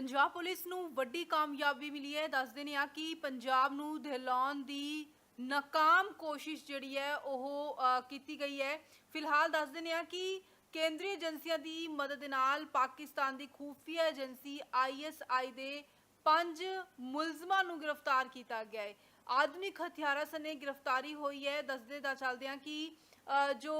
Punjab police ਨੂੰ ਵੱਡੀ ਕਾਮਯਾਬੀ ਮਿਲੀ ਹੈ। ਦੱਸਦੇ ਨੇ ਆ ਕਿ ਪੰਜਾਬ ਨੂੰ ਦਹਿਲਾਉਣ ਦੀ ਨਾਕਾਮ ਕੋਸ਼ਿਸ਼ ਜਿਹੜੀ ਹੈ, ਉਹ ਕੀਤੀ ਗਈ ਹੈ। ਫਿਲਹਾਲ ਦੱਸਦੇ ਨੇ ਆ ਕਿ ਕੇਂਦਰੀ ਏਜੰਸੀਆਂ ਦੀ ਮਦਦ ਨਾਲ ਪਾਕਿਸਤਾਨ ਦੀ ਖੂਫੀਆ ਏਜੰਸੀ ਆਈਐਸਆਈ ਦੇ ਪੰਜ ਮੁਲਜ਼ਮਾਂ ਨੂੰ ਗ੍ਰਿਫਤਾਰ ਕੀਤਾ ਗਿਆ ਹੈ। ਆਧੁਨਿਕ ਹਥਿਆਰਾਂ ਸਨੇ ਗ੍ਰਿਫਤਾਰੀ ਹੋਈ ਹੈ। ਦੱਸਦੇ ਦਾ ਚੱਲਦੇ ਹਾਂ ਕਿ ਜੋ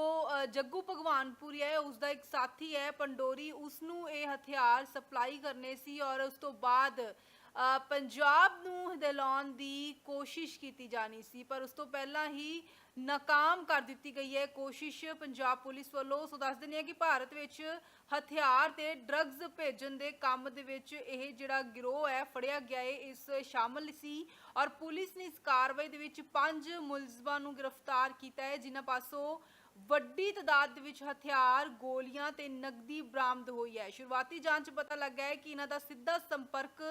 ਜੱਗੂ ਭਗਵਾਨਪੁਰੀ ਹੈ ਉਸ ਦਾ ਇੱਕ ਸਾਥੀ ਹੈ, ਪੰਡੋਰੀ ਉਸ ਨੂੰ ਇਹ ਹਥਿਆਰ ਸਪਲਾਈ ਕਰਨੇ ਸੀ ਔਰ ਉਸ ਤੋਂ ਬਾਅਦ ਪੰਜਾਬ ਨੂੰ ਦਿਲਾਉਣ ਦੀ ਕੋਸ਼ਿਸ਼ ਕੀਤੀ ਜਾਣੀ ਸੀ, ਪਰ ਉਸ ਤੋਂ ਪਹਿਲਾਂ ਹੀ ਨਾਕਾਮ ਕਰ ਦਿੱਤੀ ਗਈ ਹੈ ਕੋਸ਼ਿਸ਼ ਪੰਜਾਬ ਪੁਲਿਸ ਵੱਲੋਂ। ਸੋ ਦੱਸ ਦਿੰਦੇ ਹਾਂ ਕਿ ਭਾਰਤ ਵਿੱਚ ਹਥਿਆਰ ਤੇ ਡਰੱਗਸ ਭੇਜਣ ਦੇ ਕੰਮ ਦੇ ਵਿੱਚ ਇਹ ਜਿਹੜਾ ਗਿਰੋਹ ਹੈ, ਫੜਿਆ ਗਿਆ ਹੈ, ਇਸ ਸ਼ਾਮਲ ਸੀ ਔਰ ਪੁਲਿਸ ਨੇ ਇਸ ਕਾਰਵਾਈ ਦੇ ਵਿੱਚ ਪੰਜ ਮੁਲਜ਼ਮਾਂ ਨੂੰ ਗ੍ਰਿਫਤਾਰ ਕੀਤਾ ਹੈ, ਜਿਨ੍ਹਾਂ ਪਾਸੋਂ ਵੱਡੀ ਤਾਦਾਦ ਦੇ ਵਿੱਚ ਹਥਿਆਰ, ਗੋਲੀਆਂ ਤੇ ਨਕਦੀ ਬਰਾਮਦ ਹੋਈ ਹੈ। ਸ਼ੁਰੂਆਤੀ ਜਾਂਚ ਪਤਾ ਲੱਗਾ ਹੈ ਕਿ ਇਹਨਾਂ ਦਾ ਸਿੱਧਾ ਸੰਪਰਕ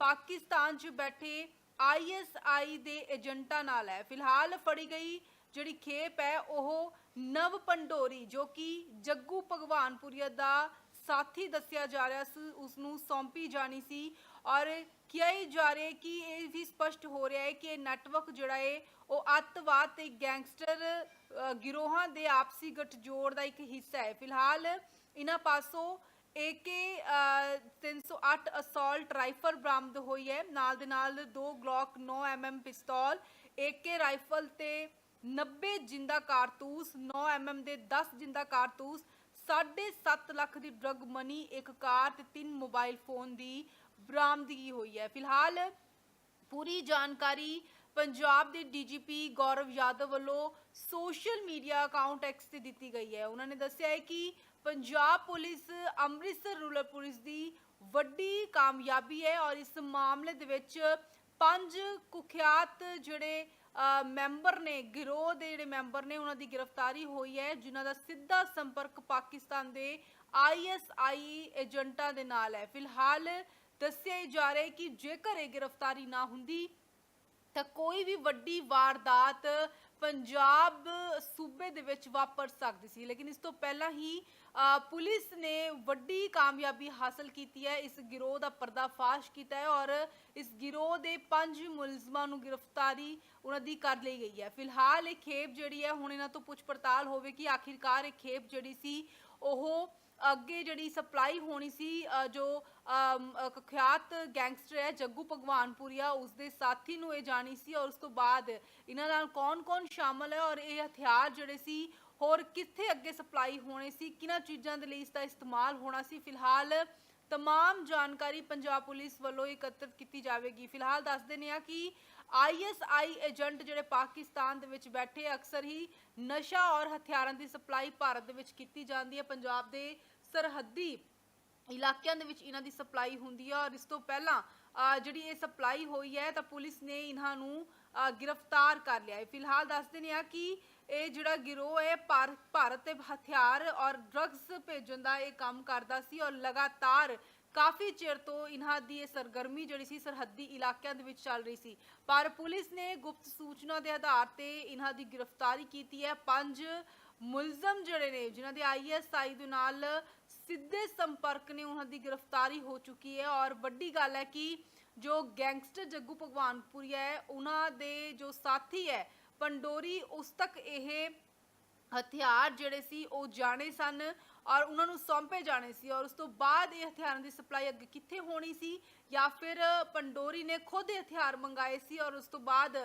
ਪਾਕਿਸਤਾਨ 'ਚ ਬੈਠੇ ਆਈਐਸਆਈ ਦੇ ਏਜੰਟਾਂ ਨਾਲ ਹੈ। ਫਿਲਹਾਲ ਫੜੀ ਗਈ ਜਿਹੜੀ ਖੇਪ ਹੈ, ਉਹ ਨਵ ਪੰਡੋਰੀ, ਜੋ ਕਿ ਜੱਗੂ ਭਗਵਾਨਪੁਰੀਆ ਦਾ ਸਾਥੀ ਦੱਸਿਆ ਜਾ ਰਿਹਾ ਸੀ, ਉਸ ਨੂੰ ਸੌਂਪੀ ਜਾਣੀ ਸੀ ਔਰ ਕਿਹਾ ਜਾ ਰਿਹਾ ਕਿ ਇਹ ਵੀ ਸਪਸ਼ਟ ਹੋ ਰਿਹਾ ਹੈ ਕਿ ਇਹ ਨੈਟਵਰਕ ਜਿਹੜਾ ਹੈ, ਉਹ ਅੱਤਵਾਦ ਤੇ ਗੈਂਗਸਟਰ ਗਿਰੋਹਾਂ ਦੇ ਆਪਸੀ ਗੱਠਜੋੜ ਦਾ ਇੱਕ ਹਿੱਸਾ ਹੈ। ਫਿਲਹਾਲ ਇਹਨਾਂ ਪਾਸੋਂ AK 308 ਅਸੌਲਟ ਰਾਈਫਲ ਬਰਾਮਦ ਹੋਈ ਹੈ। ਨਾਲ ਦੇ ਨਾਲ ਦੋ ਗਲੌਕ 9 mm ਪਿਸਤੌਲ AK ਰਾਈਫਲ ਤੇ 90 ਜਿੰਦਾ ਕਾਰਤੂਸ 9 mm ਦੇ 10 ਜਿੰਦਾ ਕਾਰਤੂਸ 7.5 ਲੱਖ ਦੀ ਡਰਗ ਮਨੀ ਇੱਕ ਕਾਰ ਤੇ ਤਿੰਨ ਮੋਬਾਈਲ ਫੋਨ ਦੀ ਬਰਾਮਦਗੀ ਹੋਈ ਹੈ। ਫਿਲਹਾਲ ਪੂਰੀ ਜਾਣਕਾਰੀ ਪੰਜਾਬ ਦੇ ਡੀਜੀਪੀ ਗੌਰਵ ਯਾਦਵ ਵੱਲੋਂ ਸੋਸ਼ਲ ਮੀਡੀਆ ਅਕਾਊਂਟ ਐਕਸ ਤੇ ਦਿੱਤੀ ਗਈ ਹੈ। ਉਹਨਾਂ ਨੇ ਦੱਸਿਆ ਹੈ ਕਿ Punjab police Amritsar rural police ਦੀ ਵੱਡੀ ਕਾਮਯਾਬੀ ਹੈ ਔਰ ਇਸ ਮਾਮਲੇ ਦੇ ਵਿੱਚ ਪੰਜ ਕੁਖਿਆਤ ਜਿਹੜੇ ਮੈਂਬਰ ਨੇ, ਗਿਰੋਹ ਦੇ ਜਿਹੜੇ ਮੈਂਬਰ ਨੇ, ਉਹਨਾਂ ਦੀ ਗ੍ਰਿਫਤਾਰੀ ਹੋਈ ਹੈ, ਜਿਨ੍ਹਾਂ ਦਾ ਸਿੱਧਾ ਸੰਪਰਕ ਪਾਕਿਸਤਾਨ ਦੇ ਆਈਐਸਆਈ ਏਜੰਟਾਂ ਦੇ ਨਾਲ ਹੈ। ਫਿਲਹਾਲ ਦੱਸਿਆ ਜਾ ਰਿਹਾ ਹੈ ਕਿ ਜੇਕਰ ਇਹ ਗ੍ਰਿਫਤਾਰੀ ਨਾ ਹੁੰਦੀ, ਤਾਂ ਕੋਈ ਵੀ ਵੱਡੀ ਵਾਰਦਾਤ ਪੰਜਾਬ ਸੂਬੇ ਦੇ ਵਿੱਚ ਵਾਪਰ ਸਕਦੀ ਸੀ। ਲੇਕਿਨ ਇਸ ਤੋਂ ਪਹਿਲਾਂ ਹੀ ਪੁਲਿਸ ਨੇ ਵੱਡੀ ਕਾਮਯਾਬੀ ਹਾਸਲ ਕੀਤੀ ਹੈ। ਇਸ ਗਿਰੋਹ ਦਾ ਪਰਦਾਫਾਸ਼ ਕੀਤਾ ਹੈ ਔਰ ਇਸ ਗਿਰੋਹ ਦੇ ਪੰਜ ਮੁਲਜ਼ਮਾਂ ਨੂੰ ਗ੍ਰਿਫਤਾਰੀ ਉਹਨਾਂ ਦੀ ਕਰ ਲਈ ਗਈ ਹੈ। ਫਿਲਹਾਲ ਇਹ ਖੇਪ ਜਿਹੜੀ ਹੈ, ਹੁਣ ਇਹਨਾਂ ਤੋਂ ਪੁੱਛ ਪੜਤਾਲ ਹੋਵੇ ਕਿ ਆਖਿਰਕਾਰ ਇਹ ਖੇਪ ਜਿਹੜੀ ਸੀ, ਉਹ ਅੱਗੇ ਜਿਹੜੀ ਸਪਲਾਈ ਹੋਣੀ ਸੀ ਜੋ ਕੁਖਿਆਤ ਗੈਂਗਸਟਰ ਹੈ, ਜੱਗੂ ਭਗਵਾਨਪੁਰੀਆ ਉਸ ਦੇ ਸਾਥੀ ਨੂੰ ਇਹ ਜਾਣੀ ਸੀ ਔਰ ਉਸ ਤੋਂ ਬਾਅਦ ਇਹਨਾਂ ਨਾਲ ਕੌਣ-ਕੌਣ ਸ਼ਾਮਲ ਹੈ ਔਰ ਇਹ ਹਥਿਆਰ ਜਿਹੜੇ ਸੀ, ਹੋਰ ਕਿੱਥੇ ਅੱਗੇ ਸਪਲਾਈ ਹੋਣੇ ਸੀ, ਕਿਹਨਾਂ ਚੀਜ਼ਾਂ ਦੇ ਲਈ ਇਸ ਦਾ ਇਸਤੇਮਾਲ ਹੋਣਾ ਸੀ, ਫਿਲਹਾਲ ਤਮਾਮ ਜਾਣਕਾਰੀ ਪੰਜਾਬ ਪੁਲਿਸ ਵੱਲੋਂ ਇਕੱਤਰ ਕੀਤੀ ਜਾਵੇਗੀ। ਫਿਲਹਾਲ ਦੱਸ ਨੇ ਆ ਕਿ ਆਈਐਸਆਈ ਏਜੰਟ ਜਿਹੜੇ ਪਾਕਿਸਤਾਨ ਦੇ ਵਿੱਚ ਬੈਠੇ, ਅਕਸਰ ਹੀ ਨਸ਼ਾ ਔਰ ਹਥਿਆਰਾਂ ਦੀ ਸਪਲਾਈ ਭਾਰਤ ਦੇ ਵਿੱਚ ਕੀਤੀ ਜਾਂਦੀ ਹੈ। ਪੰਜਾਬ ਦੇ ਸਰਹੱਦੀ ਇਲਾਕਿਆਂ ਦੇ ਵਿੱਚ ਇਹਨਾਂ ਦੀ ਸਪਲਾਈ ਹੁੰਦੀ ਹੈ ਔਰ ਇਸ ਤੋਂ ਪਹਿਲਾਂ ਜਿਹੜੀ ਇਹ ਸਪਲਾਈ ਹੋਈ ਹੈ ਤਾਂ ਪੁਲਿਸ ਨੇ ਇਹਨਾਂ ਨੂੰ ਗ੍ਰਿਫਤਾਰ ਕਰ ਲਿਆ ਹੈ। ਫਿਲਹਾਲ ਦੱਸਦੇ ਨੇ ਆ ਕਿ ਇਹ ਜਿਹੜਾ ਗਿਰੋਹ ਹੈ ਭਾਰਤ ਤੇ ਹਥਿਆਰ ਔਰ ਡਰੱਗਸ ਭੇਜਣ ਦਾ ਇਹ ਕੰਮ ਕਰਦਾ ਸੀ ਔਰ ਲਗਾਤਾਰ ਕਾਫੀ ਚਿਰ ਤੋਂ ਇਹਨਾਂ ਦੀ ਇਹ ਸਰਗਰਮੀ ਜਿਹੜੀ ਸੀ ਸਰਹੱਦੀ ਇਲਾਕਿਆਂ ਦੇ ਵਿੱਚ ਚੱਲ ਰਹੀ ਸੀ। ਪਰ ਪੁਲਿਸ ਨੇ ਗੁਪਤ ਸੂਚਨਾ ਦੇ ਆਧਾਰ ਤੇ ਇਹਨਾਂ ਦੀ ਗ੍ਰਿਫਤਾਰੀ ਕੀਤੀ ਹੈ। ਪੰਜ ਮੁਲਜ਼ਮ ਜਿਹੜੇ ਨੇ, ਜਿਨ੍ਹਾਂ ਦੇ ਆਈਐਸਆਈ ਦੇ ਨਾਲ ਸਿੱਧੇ ਸੰਪਰਕ ਨੇ, ਉਹਨਾਂ ਦੀ ਗ੍ਰਿਫਤਾਰੀ ਹੋ ਚੁੱਕੀ ਹੈ। ਔਰ ਵੱਡੀ ਗੱਲ ਹੈ ਕਿ ਜੋ ਗੈਂਗਸਟਰ ਜੱਗੂ ਭਗਵਾਨਪੁਰੀਆ ਹੈ, ਉਹਨਾਂ ਦੇ ਜੋ ਸਾਥੀ ਹੈ, ਪੰਡੋਰੀ, ਉਸ ਤੱਕ ਇਹ ਹਥਿਆਰ ਜਿਹੜੇ ਸੀ, ਉਹ ਜਾਣੇ ਸਨ। ਔਰ ਉਹਨਾਂ ਨੂੰ ਸੌਂਪੇ ਜਾਣੇ ਸੀ ਔਰ ਉਸ ਤੋਂ ਬਾਅਦ ਇਹ ਹਥਿਆਰਾਂ ਦੀ ਸਪਲਾਈ ਅੱਗੇ ਕਿੱਥੇ ਹੋਣੀ ਸੀ ਜਾਂ ਫਿਰ ਪੰਡੋਰੀ ਨੇ ਖੁਦ ਇਹ ਹਥਿਆਰ ਮੰਗਾਏ ਸੀ ਔਰ ਉਸ ਤੋਂ ਬਾਅਦ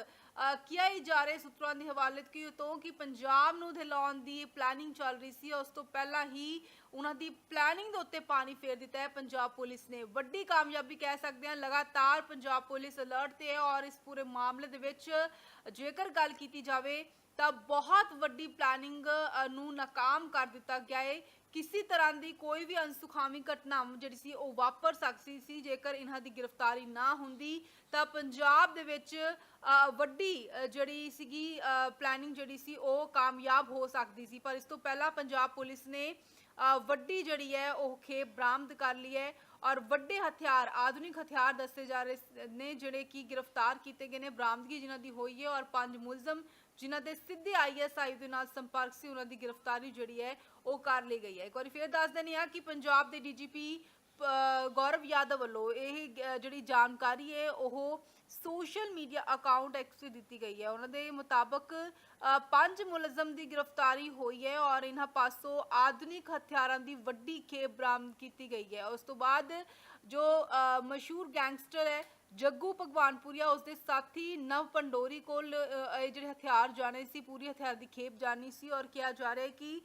ਕਿਹਾ ਹੀ ਜਾ ਰਹੇ ਸੂਤਰਾਂ ਦੀ ਹਵਾਲੇ ਕੀ ਤੋਂ ਕਿ ਪੰਜਾਬ ਨੂੰ ਦਿਲਾਉਣ ਦੀ ਪਲੈਨਿੰਗ ਚੱਲ ਰਹੀ ਸੀ ਉਸ ਤੋਂ ਪਹਿਲਾਂ ਹੀ ਉਹਨਾਂ ਦੀ ਪਲੈਨਿੰਗ ਦੇ ਉੱਤੇ ਪਾਣੀ ਫੇਰ ਦਿੱਤਾ ਹੈ। ਪੰਜਾਬ ਪੁਲਿਸ ਨੇ ਵੱਡੀ ਕਾਮਯਾਬੀ ਕਹਿ ਸਕਦੇ ਹਾਂ, ਲਗਾਤਾਰ ਪੰਜਾਬ ਪੁਲਿਸ ਅਲਰਟ ਤੇ ਹੈ ਔਰ ਇਸ ਪੂਰੇ ਮਾਮਲੇ ਦੇ ਵਿੱਚ ਜੇਕਰ ਗੱਲ ਕੀਤੀ ਜਾਵੇ ਤਾਂ ਬਹੁਤ ਵੱਡੀ ਪਲੈਨਿੰਗ ਨੂੰ ਨਾਕਾਮ ਕਰ ਦਿੱਤਾ ਗਿਆ ਹੈ। ਕਿਸੇ ਤਰ੍ਹਾਂ ਦੀ ਕੋਈ ਵੀ ਅਨਸੁਖਾਵੀ ਘਟਨਾ ਜਿਹੜੀ ਸੀ ਉਹ ਵਾਪਰ ਸਕਦੀ ਸੀ, ਜੇਕਰ ਇਹਨਾਂ ਦੀ ਗ੍ਰਿਫਤਾਰੀ ਨਾ ਹੁੰਦੀ, ਤਾਂ ਪੰਜਾਬ ਦੇ ਵਿੱਚ ਵੱਡੀ ਜਿਹੜੀ ਸੀਗੀ ਪਲੈਨਿੰਗ ਜਿਹੜੀ ਸੀ ਉਹ ਕਾਮਯਾਬ ਹੋ ਸਕਦੀ ਸੀ। ਪਰ ਇਸ ਤੋਂ ਪਹਿਲਾਂ ਪੰਜਾਬ ਪੁਲਿਸ ਨੇ ਵੱਡੀ ਜਿਹੜੀ ਹੈ ਉਹ ਖੇਪ ਬਰਾਮਦ ਕਰ ਲਈ ਹੈ ਔਰ ਵੱਡੇ ਹਥਿਆਰ, ਆਧੁਨਿਕ ਹਥਿਆਰ ਦੱਸੇ ਜਾ ਰਹੇ ਨੇ ਜਿਹੜੇ ਕਿ ਗ੍ਰਿਫਤਾਰ ਕੀਤੇ ਗਏ ਨੇ, ਬਰਾਮਦਗੀ ਜਿਨ੍ਹਾਂ ਦੀ ਹੋਈ ਹੈ ਔਰ ਪੰਜ ਮੁਲਜ਼ਮ ਜਿਨ੍ਹਾਂ ਦੇ ਸਿੱਧੇ ਆਈਐਸਆਈ ਦੇ ਨਾਲ ਸੰਪਰਕ ਸੀ, ਉਹਨਾਂ ਦੀ ਗ੍ਰਿਫਤਾਰੀ ਜਿਹੜੀ ਹੈ ਉਹ ਕਰ ਲਈ ਗਈ ਹੈ। ਇੱਕ ਵਾਰੀ ਫੇਰ ਦੱਸ ਦਿੰਦੇ ਹਾਂ ਕਿ ਪੰਜਾਬ ਦੇ ਡੀਜੀਪੀ ਅ, ਗੌਰਵ ਯਾਦਵ ਵੱਲੋਂ ਇਹ ਜਿਹੜੀ ਜਾਣਕਾਰੀ ਹੈ ਉਹ ਸੋਸ਼ਲ ਮੀਡੀਆ ਅਕਾਊਂਟ ਐਕਸ ਦਿੱਤੀ ਗਈ ਹੈ। ਉਹਨਾਂ ਦੇ ਮੁਤਾਬਕ ਪੰਜ ਮੁਲਜ਼ਮ ਦੀ ਗ੍ਰਿਫਤਾਰੀ ਹੋਈ ਹੈ ਔਰ ਇਹਨਾਂ ਪਾਸੋਂ ਆਧੁਨਿਕ ਹਥਿਆਰਾਂ ਦੀ ਵੱਡੀ ਖੇਪ ਬਰਾਮਦ ਕੀਤੀ ਗਈ ਹੈ। ਉਸ ਤੋਂ ਬਾਅਦ ਜੋ ਮਸ਼ਹੂਰ ਗੈਂਗਸਟਰ ਹੈ ਜੱਗੂ ਭਗਵਾਨਪੁਰੀਆ ਉਸ ਦੇ ਸਾਥੀ ਨਵ ਪੰਡੋਰੀ ਕੋਲ ਇਹ ਜਿਹੜੇ ਹਥਿਆਰ ਜਾਣੇ ਸੀ ਪੂਰੀ ਹਥਿਆਰ ਦੀ ਖੇਪ ਜਾਣੀ ਸੀ ਔਰ ਕਿਹਾ ਜਾ ਰਿਹਾ ਹੈ ਕਿ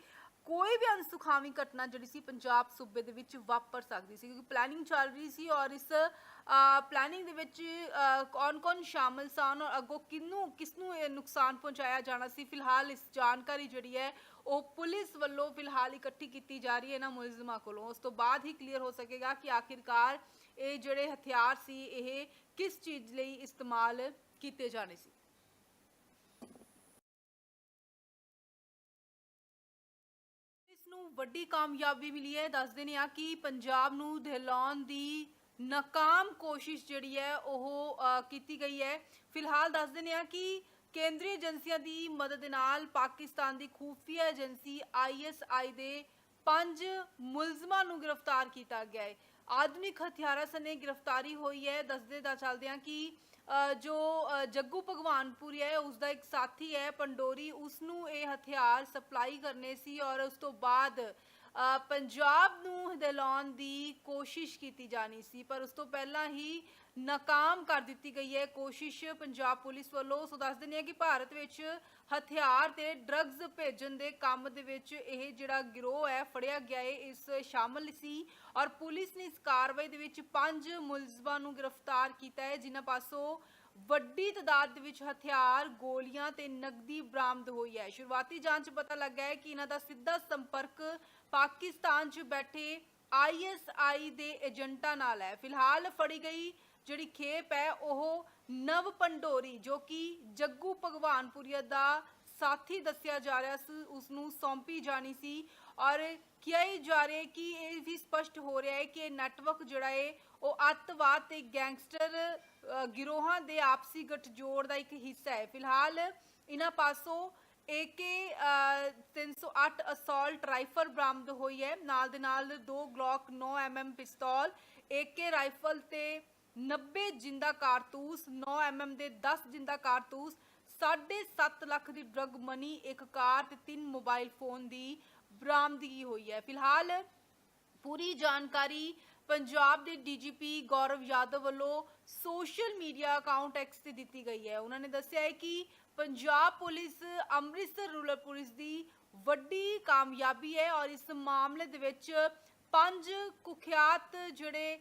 ਕੋਈ ਵੀ ਅਨਸੁਖਾਵੀ ਘਟਨਾ ਜਿਹੜੀ ਸੀ ਪੰਜਾਬ ਸੂਬੇ ਦੇ ਵਿੱਚ ਵਾਪਰ ਸਕਦੀ ਸੀ, ਕਿਉਂਕਿ ਪਲੈਨਿੰਗ ਚੱਲ ਰਹੀ ਸੀ ਔਰ ਇਸ ਪਲੈਨਿੰਗ ਦੇ ਵਿੱਚ ਕੌਣ-ਕੌਣ ਸ਼ਾਮਲ ਸਨ ਔਰ ਅੱਗੋਂ ਕਿੰਨੂੰ ਕਿਸਨੂੰ ਇਹ ਨੁਕਸਾਨ ਪਹੁੰਚਾਇਆ ਜਾਣਾ ਸੀ, ਫਿਲਹਾਲ ਇਸ ਜਾਣਕਾਰੀ ਜਿਹੜੀ ਹੈ ਉਹ ਪੁਲਿਸ ਵੱਲੋਂ ਫਿਲਹਾਲ ਇਕੱਠੀ ਕੀਤੀ ਜਾ ਰਹੀ ਹੈ ਇਹਨਾਂ ਮੁਲਜ਼ਮਾਂ ਕੋਲੋਂ। ਉਸ ਤੋਂ ਬਾਅਦ ਹੀ ਕਲੀਅਰ ਹੋ ਸਕੇਗਾ ਕਿ ਆਖਿਰਕਾਰ ਇਹ ਜਿਹੜੇ ਹਥਿਆਰ ਸੀ, ਇਹ ਕਿਸ ਚੀਜ਼ ਲਈ ਇਸਤੇਮਾਲ ਕੀਤੇ ਜਾਣੇ ਸੀ। ਵੱਡੀ ਕਾਮਯਾਬੀ ਮਿਲੀ ਹੈ। ਦੱਸ ਦਿੰਦੇ ਆ ਕਿ ਪੰਜਾਬ ਨੂੰ ਦਹਿਲਾਉਣ ਦੀ ਨਾਕਾਮ ਕੋਸ਼ਿਸ਼ ਜਿਹੜੀ ਹੈ, ਉਹ ਕੀਤੀ ਗਈ ਹੈ। ਫਿਲਹਾਲ ਦੱਸ ਦਿੰਦੇ ਆ ਕਿ ਕੇਂਦਰੀ ਏਜੰਸੀਆਂ ਦੀ ਮਦਦ ਨਾਲ ਪਾਕਿਸਤਾਨ ਦੀ ਖੂਫੀਆ ਏਜੰਸੀ ਆਈਐਸਆਈ ਦੇ ਪੰਜ ਮੁਲਜ਼ਮਾਂ ਨੂੰ ਗ੍ਰਿਫਤਾਰ ਕੀਤਾ ਗਿਆ ਹੈ। ਆਧੁਨਿਕ ਹਥਿਆਰਾਂ ਸਨੇ ਗ੍ਰਿਫਤਾਰੀ ਹੋਈ ਹੈ। ਦੱਸਦੇ ਦਾ ਚੱਲਦੇ ਆ ਕਿ ਜੋ ਜੱਗੂ ਭਗਵਾਨਪੁਰੀ ਹੈ ਉਸ ਦਾ ਇੱਕ ਸਾਥੀ ਹੈ, ਪੰਡੋਰੀ ਉਸ ਨੂੰ ਇਹ ਹਥਿਆਰ ਸਪਲਾਈ ਕਰਨੇ ਸੀ ਔਰ ਉਸ ਤੋਂ ਬਾਅਦ ਪੰਜਾਬ ਨੂੰ ਦਿਲਾਉਣ ਦੀ ਕੋਸ਼ਿਸ਼ ਕੀਤੀ ਜਾਣੀ ਸੀ, ਪਰ ਉਸ ਤੋਂ ਪਹਿਲਾਂ ਹੀ ਨਾਕਾਮ ਕਰ ਦਿੱਤੀ ਗਈ ਹੈ ਕੋਸ਼ਿਸ਼ ਪੰਜਾਬ ਪੁਲਿਸ ਵੱਲੋਂ। ਸੋ ਦੱਸ ਦਿੰਦੇ ਹਾਂ ਕਿ ਭਾਰਤ ਵਿੱਚ ਹਥਿਆਰ ਤੇ ਡਰੱਗਸ ਭੇਜਣ ਦੇ ਕੰਮ ਦੇ ਵਿੱਚ ਇਹ ਜਿਹੜਾ ਗਿਰੋਹ ਹੈ, ਫੜਿਆ ਗਿਆ ਹੈ, ਇਸ ਸ਼ਾਮਲ ਸੀ ਔਰ ਪੁਲਿਸ ਨੇ ਇਸ ਕਾਰਵਾਈ ਦੇ ਵਿੱਚ ਪੰਜ ਮੁਲਜ਼ਮਾਂ ਨੂੰ ਗ੍ਰਿਫਤਾਰ ਕੀਤਾ ਹੈ। ਜਿਨ੍ਹਾਂ ਪਾਸੋਂ ਵੱਡੀ ਤਾਦਾਦ ਦੇ ਵਿੱਚ ਹਥਿਆਰ, ਗੋਲੀਆਂ ਤੇ ਨਕਦੀ ਬਰਾਮਦ ਹੋਈ ਹੈ। ਸ਼ੁਰੂਆਤੀ ਜਾਂਚ ਪਤਾ ਲੱਗਾ ਹੈ ਕਿ ਇਹਨਾਂ ਦਾ ਸਿੱਧਾ ਸੰਪਰਕ ਪਾਕਿਸਤਾਨ 'ਚ ਬੈਠੇ ਆਈਐਸਆਈ ਦੇ ਏਜੰਟਾਂ ਨਾਲ ਹੈ। ਫਿਲਹਾਲ ਫੜੀ ਗਈ ਜਿਹੜੀ ਖੇਪ ਹੈ, ਉਹ ਨਵ ਪੰਡੋਰੀ, ਜੋ ਕਿ ਜੱਗੂ ਭਗਵਾਨਪੁਰੀਆ ਦਾ ਸਾਥੀ ਦੱਸਿਆ ਜਾ ਰਿਹਾ ਸੀ। ਉਸ ਨੂੰ ਸੌਂਪੀ ਜਾਣੀ ਸੀ ਔਰ ਕਿਹਾ ਹੀ ਜਾ ਰਿਹਾ ਕਿ ਇਹ ਵੀ ਸਪਸ਼ਟ ਹੋ ਰਿਹਾ ਹੈ ਕਿ ਇਹ ਨੈਟਵਰਕ ਜਿਹੜਾ ਹੈ, ਉਹ ਅੱਤਵਾਦ ਤੇ ਗੈਂਗਸਟਰ ਗਿਰੋਹਾਂ ਦੇ ਆਪਸੀ ਗਠਜੋੜ ਦਾ ਇੱਕ ਹਿੱਸਾ ਹੈ। ਫਿਲਹਾਲ ਇਹਨਾਂ ਪਾਸੋਂ AK 308 ਅਸੌਲਟ ਰਾਈਫਲ ਬਰਾਮਦ ਹੋਈ ਹੈ। ਨਾਲ ਦੇ ਨਾਲ ਦੋ ਗਲੌਕ 9 mm ਪਿਸਤੌਲ AK ਰਾਈਫਲ ਤੇ 90 ਜਿੰਦਾ ਕਾਰਤੂਸ 9 mm ਦੇ 10 ਜਿੰਦਾ ਕਾਰਤੂਸ 7.5 ਲੱਖ ਦੀ ਡਰਗ ਮਨੀ ਇੱਕ ਕਾਰ ਤੇ ਤਿੰਨ ਮੋਬਾਈਲ ਫੋਨ ਦੀ ਬਰਾਮਦਗੀ ਹੋਈ ਹੈ। ਫਿਲਹਾਲ ਪੂਰੀ ਜਾਣਕਾਰੀ ਪੰਜਾਬ ਦੇ ਡੀਜੀਪੀ ਗੌਰਵ ਯਾਦਵ ਵੱਲੋਂ ਸੋਸ਼ਲ ਮੀਡੀਆ ਅਕਾਊਂਟ ਐਕਸ ਤੇ ਦਿੱਤੀ ਗਈ ਹੈ। ਉਹਨਾਂ ਨੇ ਦੱਸਿਆ ਹੈ ਕਿ Punjab police Amritsar rural police ਦੀ ਵੱਡੀ ਕਾਮਯਾਬੀ ਹੈ ਔਰ ਇਸ ਮਾਮਲੇ ਦੇ ਵਿੱਚ ਪੰਜ ਕੁਖਿਆਤ ਜਿਹੜੇ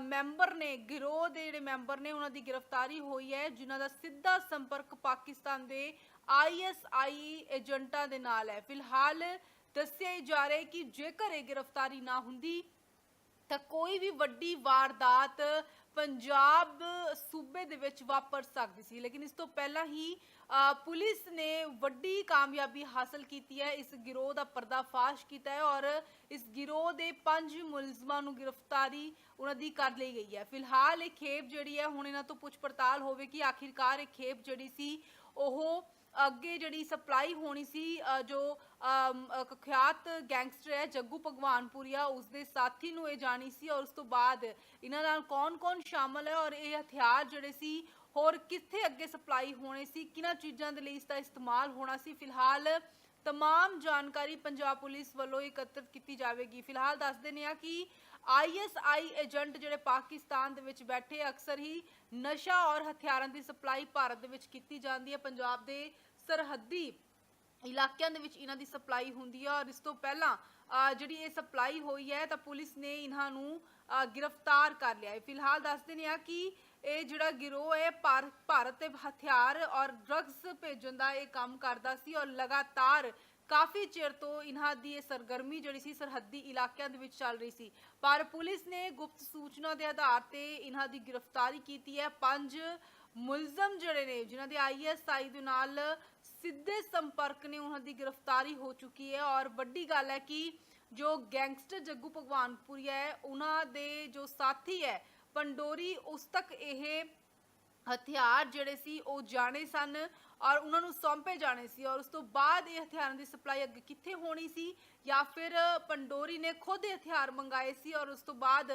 ਮੈਂਬਰ ਨੇ, ਗਿਰੋਹ ਦੇ ਜਿਹੜੇ ਮੈਂਬਰ ਨੇ, ਉਹਨਾਂ ਦੀ ਗ੍ਰਿਫਤਾਰੀ ਹੋਈ ਹੈ, ਜਿਨ੍ਹਾਂ ਦਾ ਸਿੱਧਾ ਸੰਪਰਕ ਪਾਕਿਸਤਾਨ ਦੇ ਆਈਐਸਆਈ ਏਜੰਟਾਂ ਦੇ ਨਾਲ ਹੈ। ਫਿਲਹਾਲ ਦੱਸਿਆ ਜਾ ਰਿਹਾ ਹੈ ਕਿ ਜੇਕਰ ਇਹ ਗ੍ਰਿਫਤਾਰੀ ਨਾ ਹੁੰਦੀ ਤਾਂ ਕੋਈ ਵੀ ਵੱਡੀ ਵਾਰਦਾਤ ਪੰਜਾਬ ਸੂਬੇ ਦੇ ਵਿੱਚ ਵਾਪਰ ਸਕਦੀ ਸੀ। ਲੇਕਿਨ ਇਸ ਤੋਂ ਪਹਿਲਾਂ ਹੀ ਪੁਲਿਸ ਨੇ ਵੱਡੀ ਕਾਮਯਾਬੀ ਹਾਸਲ ਕੀਤੀ ਹੈ। ਇਸ ਗਿਰੋਹ ਦਾ ਪਰਦਾਫਾਸ਼ ਕੀਤਾ ਹੈ ਔਰ ਇਸ ਗਿਰੋਹ ਦੇ ਪੰਜ ਮੁਲਜ਼ਮਾਂ ਨੂੰ ਗ੍ਰਿਫਤਾਰੀ ਉਹਨਾਂ ਦੀ ਕਰ ਲਈ ਗਈ ਹੈ। ਫਿਲਹਾਲ ਇਹ ਖੇਪ ਜਿਹੜੀ ਹੈ, ਹੁਣ ਇਹਨਾਂ ਤੋਂ ਪੁੱਛ ਪੜਤਾਲ ਹੋਵੇ ਕਿ ਆਖਿਰਕਾਰ ਇਹ ਖੇਪ ਜਿਹੜੀ ਸੀ, ਉਹ ਅੱਗੇ ਜਿਹੜੀ ਸਪਲਾਈ ਹੋਣੀ ਸੀ ਜੋ ਕੁਖਿਆਤ ਗੈਂਗਸਟਰ ਹੈ, ਜੱਗੂ ਭਗਵਾਨਪੁਰੀਆ ਉਸ ਦੇ ਸਾਥੀ ਨੂੰ ਇਹ ਜਾਣੀ ਸੀ ਔਰ ਉਸ ਤੋਂ ਬਾਅਦ ਇਹਨਾਂ ਨਾਲ ਕੌਣ-ਕੌਣ ਸ਼ਾਮਲ ਹੈ ਔਰ ਇਹ ਹਥਿਆਰ ਜਿਹੜੇ ਸੀ, ਹੋਰ ਕਿੱਥੇ ਅੱਗੇ ਸਪਲਾਈ ਹੋਣੇ ਸੀ, ਕਿਹਨਾਂ ਚੀਜ਼ਾਂ ਦੇ ਲਈ ਇਸ ਦਾ ਇਸਤੇਮਾਲ ਹੋਣਾ ਸੀ। ਫਿਲਹਾਲ ਤਮਾਮ ਜਾਣਕਾਰੀ ਪੰਜਾਬ ਪੁਲਿਸ ਵੱਲੋਂ ਇਕੱਤਰ ਕੀਤੀ ਜਾਵੇਗੀ। ਫਿਲਹਾਲ ਦੱਸਦੇ ਨੇ ਆ ਕਿ ਆਈਐਸਆਈ ਏਜੰਟ ਜਿਹੜੇ ਪਾਕਿਸਤਾਨ ਦੇ ਵਿੱਚ ਬੈਠੇ, ਅਕਸਰ ਹੀ ਨਸ਼ਾ ਔਰ ਹਥਿਆਰਾਂ ਦੀ ਸਪਲਾਈ ਭਾਰਤ ਦੇ ਵਿੱਚ ਕੀਤੀ ਜਾਂਦੀ ਹੈ। ਪੰਜਾਬ ਦੇ ਸਰਹੱਦੀ ਇਲਾਕਿਆਂ ਦੇ ਵਿੱਚ ਇਹਨਾਂ ਦੀ ਸਪਲਾਈ ਹੁੰਦੀ ਹੈ ਔਰ ਇਸ ਤੋਂ ਪਹਿਲਾਂ ਜਿਹੜੀ ਇਹ ਸਪਲਾਈ ਹੋਈ ਹੈ ਤਾਂ ਪੁਲਿਸ ਨੇ ਇਹਨਾਂ ਨੂੰ ਗ੍ਰਿਫਤਾਰ ਕਰ ਲਿਆ ਹੈ। ਫਿਲਹਾਲ ਦੱਸਦੇ ਨੇ ਆ ਕਿ ਇਹ ਜਿਹੜਾ ਗਿਰੋਹ ਹੈ, ਭਾਰ- ਭਾਰਤ ਤੇ ਹਥਿਆਰ ਔਰ ਡਰੱਗਸ ਭੇਜਣ ਦਾ ਇਹ ਕੰਮ ਕਰਦਾ ਸੀ ਔਰ ਲਗਾਤਾਰ ਕਾਫੀ ਚਿਰ ਤੋਂ ਇਹਨਾਂ ਦੀ ਇਹ ਸਰਗਰਮੀ ਜਿਹੜੀ ਸੀ ਸਰਹੱਦੀ ਇਲਾਕਿਆਂ ਦੇ ਵਿੱਚ ਚੱਲ ਰਹੀ ਸੀ। ਪਰ ਪੁਲਿਸ ਨੇ ਗੁਪਤ ਸੂਚਨਾ ਦੇ ਆਧਾਰ ਤੇ ਇਹਨਾਂ ਦੀ ਗ੍ਰਿਫਤਾਰੀ ਕੀਤੀ ਹੈ। ਪੰਜ ਮੁਲਜ਼ਮ ਜਿਹੜੇ ਨੇ, ਜਿਨ੍ਹਾਂ ਦੇ ਆਈਐਸਆਈ ਦੇ ਨਾਲ ਸਿੱਧੇ ਸੰਪਰਕ ਨੇ ਉਹਨਾਂ ਦੀ ਗ੍ਰਿਫਤਾਰੀ ਹੋ ਚੁੱਕੀ ਹੈ ਔਰ ਵੱਡੀ ਗੱਲ ਹੈ ਕਿ ਜੋ ਗੈਂਗਸਟਰ ਜੱਗੂ ਭਗਵਾਨਪੁਰੀਆ ਹੈ, ਉਹਨਾਂ ਦੇ ਜੋ ਸਾਥੀ ਹੈ, ਪੰਡੋਰੀ, ਉਸ ਤੱਕ ਇਹ ਹਥਿਆਰ ਜਿਹੜੇ ਸੀ, ਉਹ ਜਾਣੇ ਸਨ ਔਰ ਉਹਨਾਂ ਨੂੰ ਸੌਂਪੇ ਜਾਣੇ ਸੀ ਔਰ ਉਸ ਤੋਂ ਬਾਅਦ ਇਹ ਹਥਿਆਰਾਂ ਦੀ ਸਪਲਾਈ ਅੱਗੇ ਕਿੱਥੇ ਹੋਣੀ ਸੀ ਜਾਂ ਫਿਰ ਪੰਡੋਰੀ ਨੇ ਖੁਦ ਇਹ ਹਥਿਆਰ ਮੰਗਾਏ ਸੀ ਔਰ ਉਸ ਤੋਂ ਬਾਅਦ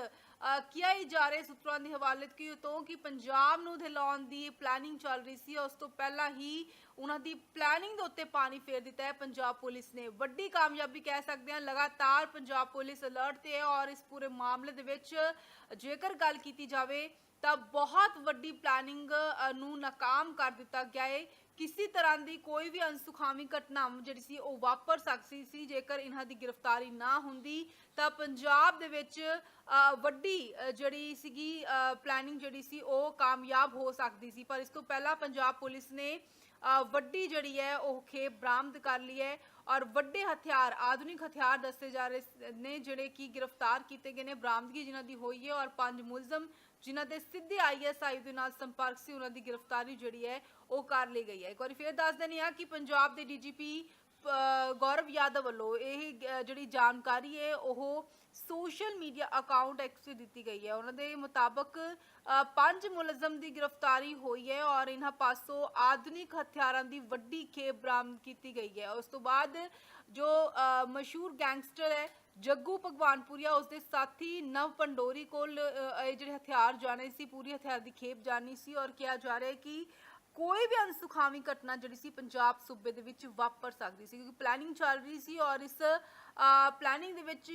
ਕਿਹਾ ਹੀ ਜਾ ਰਹੇ ਸੂਤਰਾਂ ਦੇ ਹਵਾਲੇ ਕੀ ਤੋਂ ਕਿ ਪੰਜਾਬ ਨੂੰ ਦਿਲਾਉਣ ਦੀ ਪਲੈਨਿੰਗ ਚੱਲ ਰਹੀ ਸੀ ਉਸ ਤੋਂ ਪਹਿਲਾਂ ਹੀ ਉਹਨਾਂ ਦੀ ਪਲੈਨਿੰਗ ਦੇ ਉੱਤੇ ਪਾਣੀ ਫੇਰ ਦਿੱਤਾ ਹੈ। ਪੰਜਾਬ ਪੁਲਿਸ ਨੇ ਵੱਡੀ ਕਾਮਯਾਬੀ ਕਹਿ ਸਕਦੇ ਹਾਂ, ਲਗਾਤਾਰ ਪੰਜਾਬ ਪੁਲਿਸ ਅਲਰਟ ਤੇ ਹੈ ਔਰ ਇਸ ਪੂਰੇ ਮਾਮਲੇ ਦੇ ਵਿੱਚ ਜੇਕਰ ਗੱਲ ਕੀਤੀ ਜਾਵੇ ਤਾਂ ਬਹੁਤ ਵੱਡੀ ਪਲੈਨਿੰਗ ਨੂੰ ਨਾਕਾਮ ਕਰ ਦਿੱਤਾ ਗਿਆ ਹੈ ਕਿਸੇ ਤਰ੍ਹਾਂ ਦੀ ਕੋਈ ਵੀ ਅਨਸੁਖਾਵੀ ਘਟਨਾ ਜਿਹੜੀ ਸੀ ਉਹ ਵਾਪਰ ਸਕਦੀ ਸੀ, ਜੇਕਰ ਇਹਨਾਂ ਦੀ ਗ੍ਰਿਫਤਾਰੀ ਨਾ ਹੁੰਦੀ ਤਾਂ ਪੰਜਾਬ ਦੇ ਵਿੱਚ ਵੱਡੀ ਜਿਹੜੀ ਸੀਗੀ ਪਲੈਨਿੰਗ ਜਿਹੜੀ ਸੀ ਉਹ ਕਾਮਯਾਬ ਹੋ ਸਕਦੀ ਸੀ। ਪਰ ਇਸ ਤੋਂ ਪਹਿਲਾਂ ਪੰਜਾਬ ਪੁਲਿਸ ਨੇ ਵੱਡੀ ਜਿਹੜੀ ਹੈ, ਉਹ ਖੇਪ ਬਰਾਮਦ ਕਰ ਲਈ ਹੈ ਔਰ ਵੱਡੇ ਹਥਿਆਰ, ਆਧੁਨਿਕ ਹਥਿਆਰ ਦੱਸੇ ਜਾ ਰਹੇ ਨੇ ਜਿਹੜੇ ਕਿ ਗ੍ਰਿਫਤਾਰ ਕੀਤੇ ਗਏ ਨੇ, ਬਰਾਮਦਗੀ ਜਿਨ੍ਹਾਂ ਦੀ ਹੋਈ ਹੈ ਔਰ ਪੰਜ ਮੁਲਜ਼ਮ ਜਿਨ੍ਹਾਂ ਦੇ ਸਿੱਧੇ ਆਈਐਸਆਈ ਦੇ ਨਾਲ ਸੰਪਰਕ ਸੀ, ਉਹਨਾਂ ਦੀ ਗ੍ਰਿਫਤਾਰੀ ਜਿਹੜੀ ਹੈ, ਉਹ ਕਰ ਲਈ ਗਈ ਹੈ। ਇੱਕ ਵਾਰੀ ਫੇਰ ਦੱਸ ਦਿੰਦੇ ਹਾਂ ਕਿ ਪੰਜਾਬ ਦੇ ਡੀਜੀਪੀ ਗੌਰਵ ਯਾਦਵ ਵੱਲੋਂ ਇਹ ਜਿਹੜੀ ਜਾਣਕਾਰੀ ਹੈ, ਉਹ ਸੋਸ਼ਲ ਮੀਡੀਆ ਅਕਾਊਂਟ ਐਕਸ ਦਿੱਤੀ ਗਈ ਹੈ। ਉਹਨਾਂ ਦੇ ਮੁਤਾਬਕ ਪੰਜ ਮੁਲਜ਼ਮ ਦੀ ਗ੍ਰਿਫਤਾਰੀ ਹੋਈ ਹੈ ਔਰ ਇਹਨਾਂ ਪਾਸੋਂ ਆਧੁਨਿਕ ਹਥਿਆਰਾਂ ਦੀ ਵੱਡੀ ਖੇਪ ਬਰਾਮਦ ਕੀਤੀ ਗਈ ਹੈ। ਉਸ ਤੋਂ ਬਾਅਦ ਜੋ ਮਸ਼ਹੂਰ ਗੈਂਗਸਟਰ ਹੈ, ਜੱਗੂ ਭਗਵਾਨਪੁਰੀਆ ਉਸਦੇ ਸਾਥੀ ਨਵ ਪੰਡੋਰੀ ਕੋਲ ਇਹ ਜਿਹੜੇ ਹਥਿਆਰ ਜਾਣੇ ਸੀ, ਪੂਰੀ ਹਥਿਆਰ ਦੀ ਖੇਪ ਜਾਣੀ ਸੀ ਔਰ ਕਿਹਾ ਜਾ ਰਿਹਾ ਹੈ ਕਿ ਕੋਈ ਵੀ ਅਨਸੁਖਾਵੀ ਘਟਨਾ ਜਿਹੜੀ ਸੀ ਪੰਜਾਬ ਸੂਬੇ ਦੇ ਵਿੱਚ ਵਾਪਰ ਸਕਦੀ ਸੀ, ਕਿਉਂਕਿ ਪਲੈਨਿੰਗ ਚੱਲ ਰਹੀ ਸੀ ਔਰ ਇਸ ਪਲੈਨਿੰਗ ਦੇ ਵਿੱਚ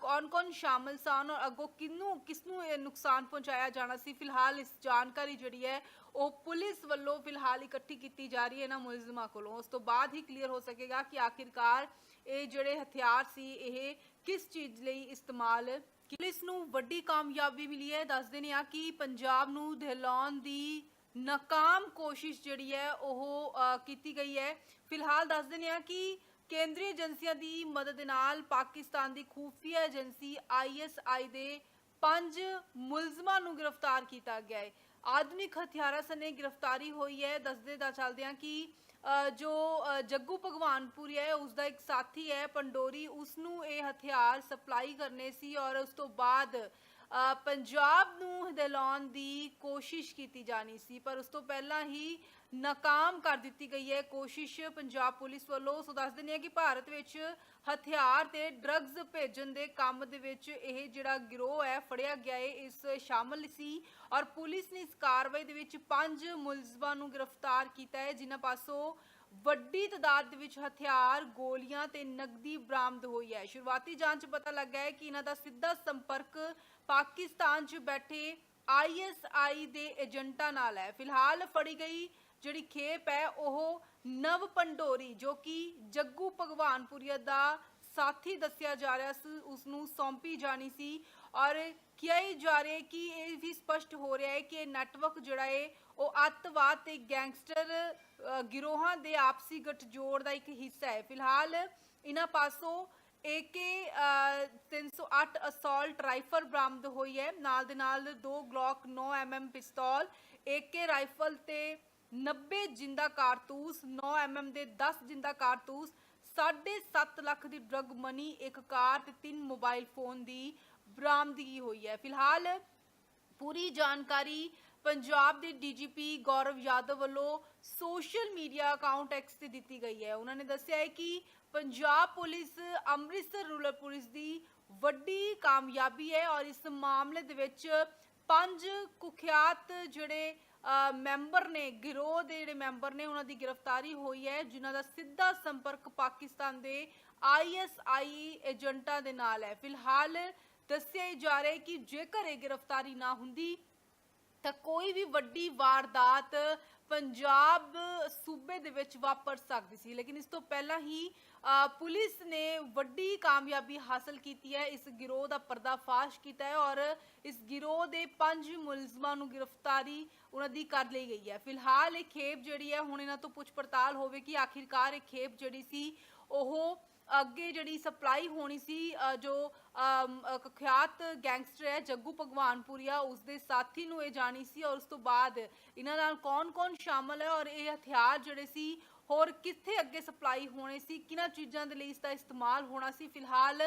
ਕੌਣ-ਕੌਣ ਸ਼ਾਮਲ ਸਨ ਔਰ ਅੱਗੋਂ ਕਿੰਨੂੰ ਕਿਸਨੂੰ ਇਹ ਨੁਕਸਾਨ ਪਹੁੰਚਾਇਆ ਜਾਣਾ ਸੀ, ਫਿਲਹਾਲ ਇਸ ਜਾਣਕਾਰੀ ਜਿਹੜੀ ਹੈ ਉਹ ਪੁਲਿਸ ਵੱਲੋਂ ਫਿਲਹਾਲ ਇਕੱਠੀ ਕੀਤੀ ਜਾ ਰਹੀ ਹੈ ਇਹਨਾਂ ਮੁਲਜ਼ਮਾਂ ਕੋਲੋਂ। ਉਸ ਤੋਂ ਬਾਅਦ ਹੀ ਕਲੀਅਰ ਹੋ ਸਕੇਗਾ ਕਿ ਆਖਿਰਕਾਰ ਇਹ ਜਿਹੜੇ ਹਥਿਆਰ ਸੀ, ਇਹ ਕਿਸ ਚੀਜ਼ ਲਈ ਇਸਤੇਮਾਲ ਪੁਲਿਸ ਨੂੰ ਵੱਡੀ ਕਾਮਯਾਬੀ ਮਿਲੀ ਹੈ। ਦੱਸਦੇ ਨੇ ਆ ਕਿ ਪੰਜਾਬ ਨੂੰ ਦਹਿਲਾਉਣ ਦੀ ਨਾਕਾਮ ਕੋਸ਼ਿਸ਼ ਜਿਹੜੀ ਹੈ ਉਹ ਕੀਤੀ ਗਈ ਹੈ। ਫਿਲਹਾਲ ਦੱਸਦੇ ਨੇ ਆ ਕਿ ਕੇਂਦਰੀ ਏਜੰਸੀਆਂ ਦੀ ਮਦਦ ਨਾਲ ਪਾਕਿਸਤਾਨ ਦੀ ਖੂਫੀਆ ਏਜੰਸੀ ਆਈਐਸਆਈ ਦੇ ਪੰਜ ਮੁਲਜ਼ਮਾਂ ਨੂੰ ਗ੍ਰਿਫਤਾਰ ਕੀਤਾ ਗਿਆ ਹੈ। ਆਧੁਨਿਕ ਹਥਿਆਰਾਂ ਸਨੇ ਗ੍ਰਿਫਤਾਰੀ ਹੋਈ ਹੈ। ਦੱਸਦੇ ਦਾ ਚੱਲਦੇ ਹਾਂ ਕਿ ਜੋ ਜੱਗੂ ਭਗਵਾਨਪੁਰੀ ਹੈ, ਉਸ ਦਾ ਇੱਕ ਸਾਥੀ ਹੈ, ਪੰਡੋਰੀ। ਉਸ ਨੂੰ ਇਹ ਹਥਿਆਰ ਸਪਲਾਈ ਕਰਨੇ ਸੀ ਔਰ ਉਸ ਤੋਂ ਬਾਅਦ ਪੰਜਾਬ ਨੂੰ ਦਿਲਾਉਣ ਦੀ ਕੋਸ਼ਿਸ਼ ਕੀਤੀ ਜਾਣੀ ਸੀ, ਪਰ ਉਸ ਤੋਂ ਪਹਿਲਾਂ ਹੀ ਨਾਕਾਮ ਕਰ ਦਿੱਤੀ ਗਈ ਹੈ ਕੋਸ਼ਿਸ਼ ਪੰਜਾਬ ਪੁਲਿਸ ਵੱਲੋਂ। ਸੋ ਦੱਸ ਦਿੰਦੇ ਹਾਂ ਕਿ ਭਾਰਤ ਵਿੱਚ ਹਥਿਆਰ ਤੇ ਡਰੱਗਸ ਭੇਜਣ ਦੇ ਕੰਮ ਦੇ ਵਿੱਚ ਇਹ ਜਿਹੜਾ ਗਿਰੋਹ ਹੈ, ਫੜਿਆ ਗਿਆ ਹੈ, ਇਸ ਸ਼ਾਮਲ ਸੀ ਔਰ ਪੁਲਿਸ ਨੇ ਇਸ ਕਾਰਵਾਈ ਦੇ ਵਿੱਚ ਪੰਜ ਮੁਲਜ਼ਮਾਂ ਨੂੰ ਗ੍ਰਿਫਤਾਰ ਕੀਤਾ ਹੈ, ਜਿਨ੍ਹਾਂ ਪਾਸੋਂ ਵੱਡੀ ਤਾਦਾਦ ਦੇ ਵਿੱਚ ਹਥਿਆਰ, ਗੋਲੀਆਂ ਤੇ ਨਕਦੀ ਬਰਾਮਦ ਹੋਈ ਹੈ। ਸ਼ੁਰੂਆਤੀ ਜਾਂਚ ਪਤਾ ਲੱਗਾ ਹੈ ਕਿ ਇਹਨਾਂ ਦਾ ਸਿੱਧਾ ਸੰਪਰਕ ਪਾਕਿਸਤਾਨ 'ਚ ਬੈਠੇ ਆਈਐਸਆਈ ਦੇ ਏਜੰਟਾਂ ਨਾਲ ਹੈ। ਫਿਲਹਾਲ ਫੜੀ ਗਈ ਜਿਹੜੀ ਖੇਪ ਹੈ, ਉਹ ਨਵ ਪੰਡੋਰੀ, ਜੋ ਕਿ ਜੱਗੂ ਭਗਵਾਨਪੁਰੀਆ ਦਾ ਸਾਥੀ ਦੱਸਿਆ ਜਾ ਰਿਹਾ ਸੀ ਉਸ ਨੂੰ ਸੌਂਪੀ ਜਾਣੀ ਸੀ ਔਰ ਕਿਹਾ ਜਾ ਰਿਹਾ ਕਿ ਇਹ ਵੀ ਸਪਸ਼ਟ ਹੋ ਰਿਹਾ ਹੈ ਕਿ ਇਹ ਨੈਟਵਰਕ ਜਿਹੜਾ ਹੈ, ਉਹ ਅੱਤਵਾਦ ਤੇ ਗੈਂਗਸਟਰ ਗਿਰੋਹਾਂ ਦੇ ਆਪਸੀ ਗਠਜੋੜ ਦਾ ਇੱਕ ਹਿੱਸਾ ਹੈ। ਫਿਲਹਾਲ ਇਹਨਾਂ ਪਾਸੋਂ AK 308 ਅਸੌਲਟ ਰਾਈਫਲ ਬਰਾਮਦ ਹੋਈ ਹੈ। ਨਾਲ ਦੇ ਨਾਲ ਦੋ ਗਲੌਕ 9mm ਪਿਸਤੌਲ AK ਰਾਈਫਲ ਤੇ 90 ਜਿੰਦਾ ਕਾਰਤੂਸ 9mm ਦੇ 10 ਜਿੰਦਾ ਕਾਰਤੂਸ 7.5 ਲੱਖ ਦੀ ਡਰਗ ਮਨੀ ਇੱਕ ਕਾਰ ਤੇ ਤਿੰਨ ਮੋਬਾਈਲ ਫੋਨ ਦੀ ਬਰਾਮਦਗੀ ਹੋਈ ਹੈ। ਫਿਲਹਾਲ ਪੂਰੀ ਜਾਣਕਾਰੀ ਪੰਜਾਬ ਦੇ ਡੀਜੀਪੀ ਗੌਰਵ ਯਾਦਵ ਵੱਲੋਂ ਸੋਸ਼ਲ ਮੀਡੀਆ ਅਕਾਊਂਟ ਐਕਸ ਤੇ ਦਿੱਤੀ ਗਈ ਹੈ। ਉਹਨਾਂ ਨੇ ਦੱਸਿਆ ਹੈ ਕਿ Punjab police Amritsar rural police ਦੀ ਵੱਡੀ ਕਾਮਯਾਬੀ ਹੈ ਔਰ ਇਸ ਮਾਮਲੇ ਦੇ ਵਿੱਚ ਪੰਜ ਕੁਖਿਆਤ ਜਿਹੜੇ ਮੈਂਬਰ ਨੇ, ਗਿਰੋਹ ਦੇ ਜਿਹੜੇ ਮੈਂਬਰ ਨੇ, ਉਹਨਾਂ ਦੀ ਗ੍ਰਿਫਤਾਰੀ ਹੋਈ ਹੈ, ਜਿਨ੍ਹਾਂ ਦਾ ਸਿੱਧਾ ਸੰਪਰਕ ਪਾਕਿਸਤਾਨ ਦੇ ਆਈਐਸਆਈ ਏਜੰਟਾਂ ਦੇ ਨਾਲ ਹੈ। ਫਿਲਹਾਲ ਦੱਸਿਆ ਜਾ ਰਿਹਾ ਹੈ ਕਿ ਜੇਕਰ ਇਹ ਗ੍ਰਿਫਤਾਰੀ ਨਾ ਹੁੰਦੀ, ਤਾਂ ਕੋਈ ਵੀ ਵੱਡੀ ਵਾਰਦਾਤ ਪੰਜਾਬ ਸੂਬੇ ਦੇ ਵਿੱਚ ਵਾਪਰ ਸਕਦੀ ਸੀ। ਲੇਕਿਨ ਇਸ ਤੋਂ ਪਹਿਲਾਂ ਹੀ ਪੁਲਿਸ ਨੇ ਵੱਡੀ ਕਾਮਯਾਬੀ ਹਾਸਲ ਕੀਤੀ ਹੈ। ਇਸ ਗਿਰੋਹ ਦਾ ਪਰਦਾਫਾਸ਼ ਕੀਤਾ ਹੈ ਔਰ ਇਸ ਗਿਰੋਹ ਦੇ ਪੰਜ ਮੁਲਜ਼ਮਾਂ ਨੂੰ ਗ੍ਰਿਫਤਾਰੀ ਉਹਨਾਂ ਦੀ ਕਰ ਲਈ ਗਈ ਹੈ। ਫਿਲਹਾਲ ਇਹ ਖੇਪ ਜਿਹੜੀ ਹੈ, ਹੁਣ ਇਹਨਾਂ ਤੋਂ ਪੁੱਛ ਪੜਤਾਲ ਹੋਵੇ ਕਿ ਆਖਿਰਕਾਰ ਇਹ ਖੇਪ ਜਿਹੜੀ ਸੀ, ਉਹ ਅੱਗੇ ਜਿਹੜੀ ਸਪਲਾਈ ਹੋਣੀ ਸੀ ਜੋ ਕੁਖਿਆਤ ਗੈਂਗਸਟਰ ਹੈ, ਜੱਗੂ ਭਗਵਾਨਪੁਰੀਆ ਉਸ ਦੇ ਸਾਥੀ ਨੂੰ ਇਹ ਜਾਣੀ ਸੀ ਔਰ ਉਸ ਤੋਂ ਬਾਅਦ ਇਹਨਾਂ ਨਾਲ ਕੌਣ-ਕੌਣ ਸ਼ਾਮਲ ਹੈ ਔਰ ਇਹ ਹਥਿਆਰ ਜਿਹੜੇ ਸੀ, ਹੋਰ ਕਿੱਥੇ ਅੱਗੇ ਸਪਲਾਈ ਹੋਣੇ ਸੀ, ਕਿਹਨਾਂ ਚੀਜ਼ਾਂ ਦੇ ਲਈ ਇਸ ਦਾ ਇਸਤੇਮਾਲ ਹੋਣਾ ਸੀ, ਫਿਲਹਾਲ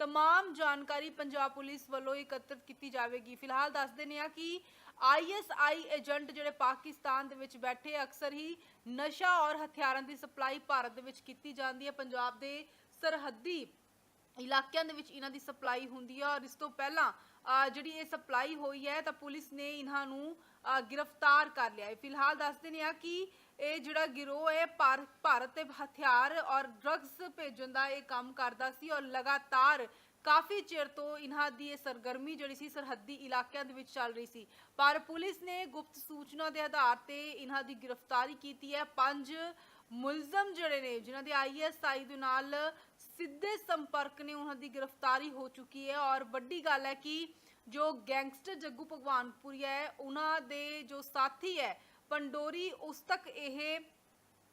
ਤਮਾਮ ਜਾਣਕਾਰੀ ਪੰਜਾਬ ਪੁਲਿਸ ਵੱਲੋਂ ਇਕੱਤਰ ਕੀਤੀ ਜਾਵੇਗੀ। ਫਿਲਹਾਲ ਦੱਸ ਦਿੰਦੇ ਆ ਕਿ ਆਈਐਸਆਈ ਏਜੰਟ ਜਿਹੜੇ ਪਾਕਿਸਤਾਨ ਦੇ ਵਿੱਚ ਬੈਠੇ, ਅਕਸਰ ਹੀ ਨਸ਼ਾ ਔਰ ਹਥਿਆਰਾਂ ਦੀ ਸਪਲਾਈ ਭਾਰਤ ਦੇ ਵਿੱਚ ਕੀਤੀ ਜਾਂਦੀ ਹੈ। ਪੰਜਾਬ ਦੇ ਸਰਹੱਦੀ ਇਲਾਕਿਆਂ ਦੇ ਵਿੱਚ ਇਹਨਾਂ ਦੀ ਸਪਲਾਈ ਹੁੰਦੀ ਹੈ ਔਰ ਇਸ ਤੋਂ ਪਹਿਲਾਂ ਜਿਹੜੀ ਇਹ ਸਪਲਾਈ ਹੋਈ ਹੈ ਤਾਂ ਪੁਲਿਸ ਨੇ ਇਹਨਾਂ ਨੂੰ ਗ੍ਰਿਫਤਾਰ ਕਰ ਲਿਆ ਹੈ। ਫਿਲਹਾਲ ਦੱਸਦੇ ਨੇ ਆ ਕਿ ਇਹ ਜਿਹੜਾ ਗਿਰੋਹ ਹੈ ਭਾਰਤ ਤੇ ਹਥਿਆਰ ਔਰ ਡਰੱਗਸ ਭੇਜਣ ਦਾ ਇਹ ਕੰਮ ਕਰਦਾ ਸੀ ਔਰ ਲਗਾਤਾਰ ਕਾਫੀ ਚਿਰ ਤੋਂ ਇਹਨਾਂ ਦੀ ਇਹ ਸਰਗਰਮੀ ਜਿਹੜੀ ਸੀ ਸਰਹੱਦੀ ਇਲਾਕਿਆਂ ਦੇ ਵਿੱਚ ਚੱਲ ਰਹੀ ਸੀ। ਪਰ ਪੁਲਿਸ ਨੇ ਗੁਪਤ ਸੂਚਨਾ ਦੇ ਆਧਾਰ ਤੇ ਇਹਨਾਂ ਦੀ ਗ੍ਰਿਫਤਾਰੀ ਕੀਤੀ ਹੈ। ਪੰਜ ਮੁਲਜ਼ਮ ਜਿਹੜੇ ਨੇ, ਜਿਨ੍ਹਾਂ ਦੇ ਆਈਐਸਆਈ ਦੇ ਨਾਲ ਸਿੱਧੇ ਸੰਪਰਕ ਨੇ ਉਹਨਾਂ ਦੀ ਗ੍ਰਿਫਤਾਰੀ ਹੋ ਚੁੱਕੀ ਹੈ ਔਰ ਵੱਡੀ ਗੱਲ ਹੈ ਕਿ ਜੋ ਗੈਂਗਸਟਰ ਜੱਗੂ ਭਗਵਾਨਪੁਰੀਆ ਹੈ, ਉਹਨਾਂ ਦੇ ਜੋ ਸਾਥੀ ਹੈ, ਪੰਡੋਰੀ ਉਸ ਤੱਕ ਇਹ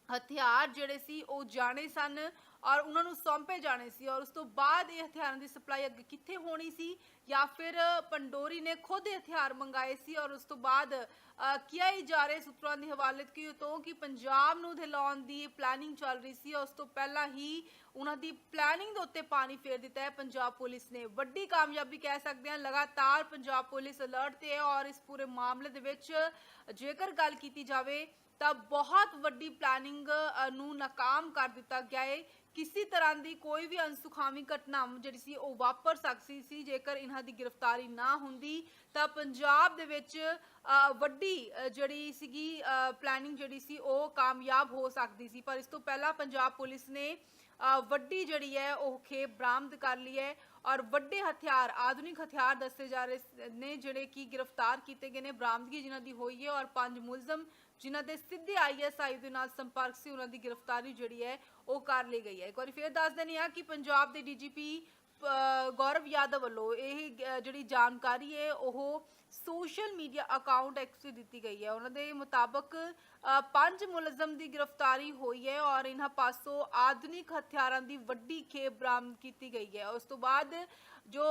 ਹਥਿਆਰ ਜਿਹੜੇ ਸੀ ਉਹ ਜਾਣੇ ਸਨ ਔਰ ਉਹਨਾਂ ਨੂੰ ਸੌਂਪੇ ਜਾਣੇ ਸੀ ਔਰ ਉਸ ਤੋਂ ਬਾਅਦ ਇਹ ਹਥਿਆਰਾਂ ਦੀ ਸਪਲਾਈ ਅੱਗੇ ਕਿੱਥੇ ਹੋਣੀ ਸੀ ਜਾਂ ਫਿਰ ਪੰਡੋਰੀ ਨੇ ਖੁਦ ਇਹ ਹਥਿਆਰ ਮੰਗਾਏ ਸੀ ਔਰ ਉਸ ਤੋਂ ਬਾਅਦ ਕਿਹਾ ਹੀ ਜਾ ਰਹੇ ਸੂਤਰਾਂ ਦੇ ਹਵਾਲੇ ਕੀ ਤੋਂ ਕਿ ਪੰਜਾਬ ਨੂੰ ਦਿਲਾਉਣ ਦੀ ਪਲੈਨਿੰਗ ਚੱਲ ਰਹੀ ਸੀ ਔਰ ਉਸ ਤੋਂ ਪਹਿਲਾਂ ਹੀ ਉਹਨਾਂ ਦੀ ਪਲੈਨਿੰਗ ਦੇ ਉੱਤੇ ਪਾਣੀ ਫੇਰ ਦਿੱਤਾ ਹੈ। ਪੰਜਾਬ ਪੁਲਿਸ ਨੇ ਵੱਡੀ ਕਾਮਯਾਬੀ ਕਹਿ ਸਕਦੇ ਹਾਂ, ਲਗਾਤਾਰ ਪੰਜਾਬ ਪੁਲਿਸ ਅਲਰਟ ਤੇ ਹੈ ਔਰ ਇਸ ਪੂਰੇ ਮਾਮਲੇ ਦੇ ਵਿੱਚ ਜੇਕਰ ਗੱਲ ਕੀਤੀ ਜਾਵੇ ਤਾਂ ਬਹੁਤ ਵੱਡੀ ਪਲੈਨਿੰਗ ਨੂੰ ਨਾਕਾਮ ਕਰ ਦਿੱਤਾ ਗਿਆ ਹੈ। ਕਿਸੇ ਤਰ੍ਹਾਂ ਦੀ ਕੋਈ ਵੀ ਅਨਸੁਖਾਵੀ ਘਟਨਾ ਜਿਹੜੀ ਸੀ ਉਹ ਵਾਪਰ ਸਕਦੀ ਸੀ, ਜੇਕਰ ਇਹਨਾਂ ਦੀ ਗ੍ਰਿਫਤਾਰੀ ਨਾ ਹੁੰਦੀ, ਤਾਂ ਪੰਜਾਬ ਦੇ ਵਿੱਚ ਵੱਡੀ ਜਿਹੜੀ ਸੀਗੀ ਪਲੈਨਿੰਗ ਜਿਹੜੀ ਸੀ ਉਹ ਕਾਮਯਾਬ ਹੋ ਸਕਦੀ ਸੀ। ਪਰ ਇਸ ਤੋਂ ਪਹਿਲਾਂ ਪੰਜਾਬ ਪੁਲਿਸ ਨੇ ਵੱਡੀ ਜਿਹੜੀ ਹੈ ਉਹ ਖੇਪ ਬਰਾਮਦ ਕਰ ਲਈ ਹੈ ਔਰ ਵੱਡੇ ਹਥਿਆਰ, ਆਧੁਨਿਕ ਹਥਿਆਰ ਦੱਸੇ ਜਾ ਰਹੇ ਨੇ ਜਿਹੜੇ ਕਿ ਗ੍ਰਿਫਤਾਰ ਕੀਤੇ ਗਏ ਨੇ, ਬਰਾਮਦਗੀ ਜਿਨ੍ਹਾਂ ਦੀ ਹੋਈ ਹੈ ਔਰ ਪੰਜ ਮੁਲਜ਼ਮ ਜਿਨ੍ਹਾਂ ਦੇ ਸਿੱਧੇ ਆਈਐਸਆਈ ਦੇ ਨਾਲ ਸੰਪਰਕ ਸੀ, ਉਹਨਾਂ ਦੀ ਗ੍ਰਿਫਤਾਰੀ ਜਿਹੜੀ ਹੈ, ਉਹ ਕਰ ਲਈ ਗਈ ਹੈ। ਇੱਕ ਵਾਰੀ ਫਿਰ ਦੱਸ ਦਿੰਦੇ ਆ ਕਿ ਪੰਜਾਬ ਦੇ ਡੀਜੀਪੀ ਗੌਰਵ ਯਾਦਵ ਵੱਲੋਂ ਇਹ ਜਿਹੜੀ ਜਾਣਕਾਰੀ ਹੈ, ਉਹ ਸੋਸ਼ਲ ਮੀਡੀਆ ਅਕਾਊਂਟ ਐਕਸ ਦਿੱਤੀ ਗਈ ਹੈ। ਉਹਨਾਂ ਦੇ ਮੁਤਾਬਕ ਪੰਜ ਮੁਲਜ਼ਮ ਦੀ ਗ੍ਰਿਫਤਾਰੀ ਹੋਈ ਹੈ ਔਰ ਇਹਨਾਂ ਪਾਸੋਂ ਆਧੁਨਿਕ ਹਥਿਆਰਾਂ ਦੀ ਵੱਡੀ ਖੇਪ ਬਰਾਮਦ ਕੀਤੀ ਗਈ ਹੈ। ਉਸ ਤੋਂ ਬਾਅਦ ਜੋ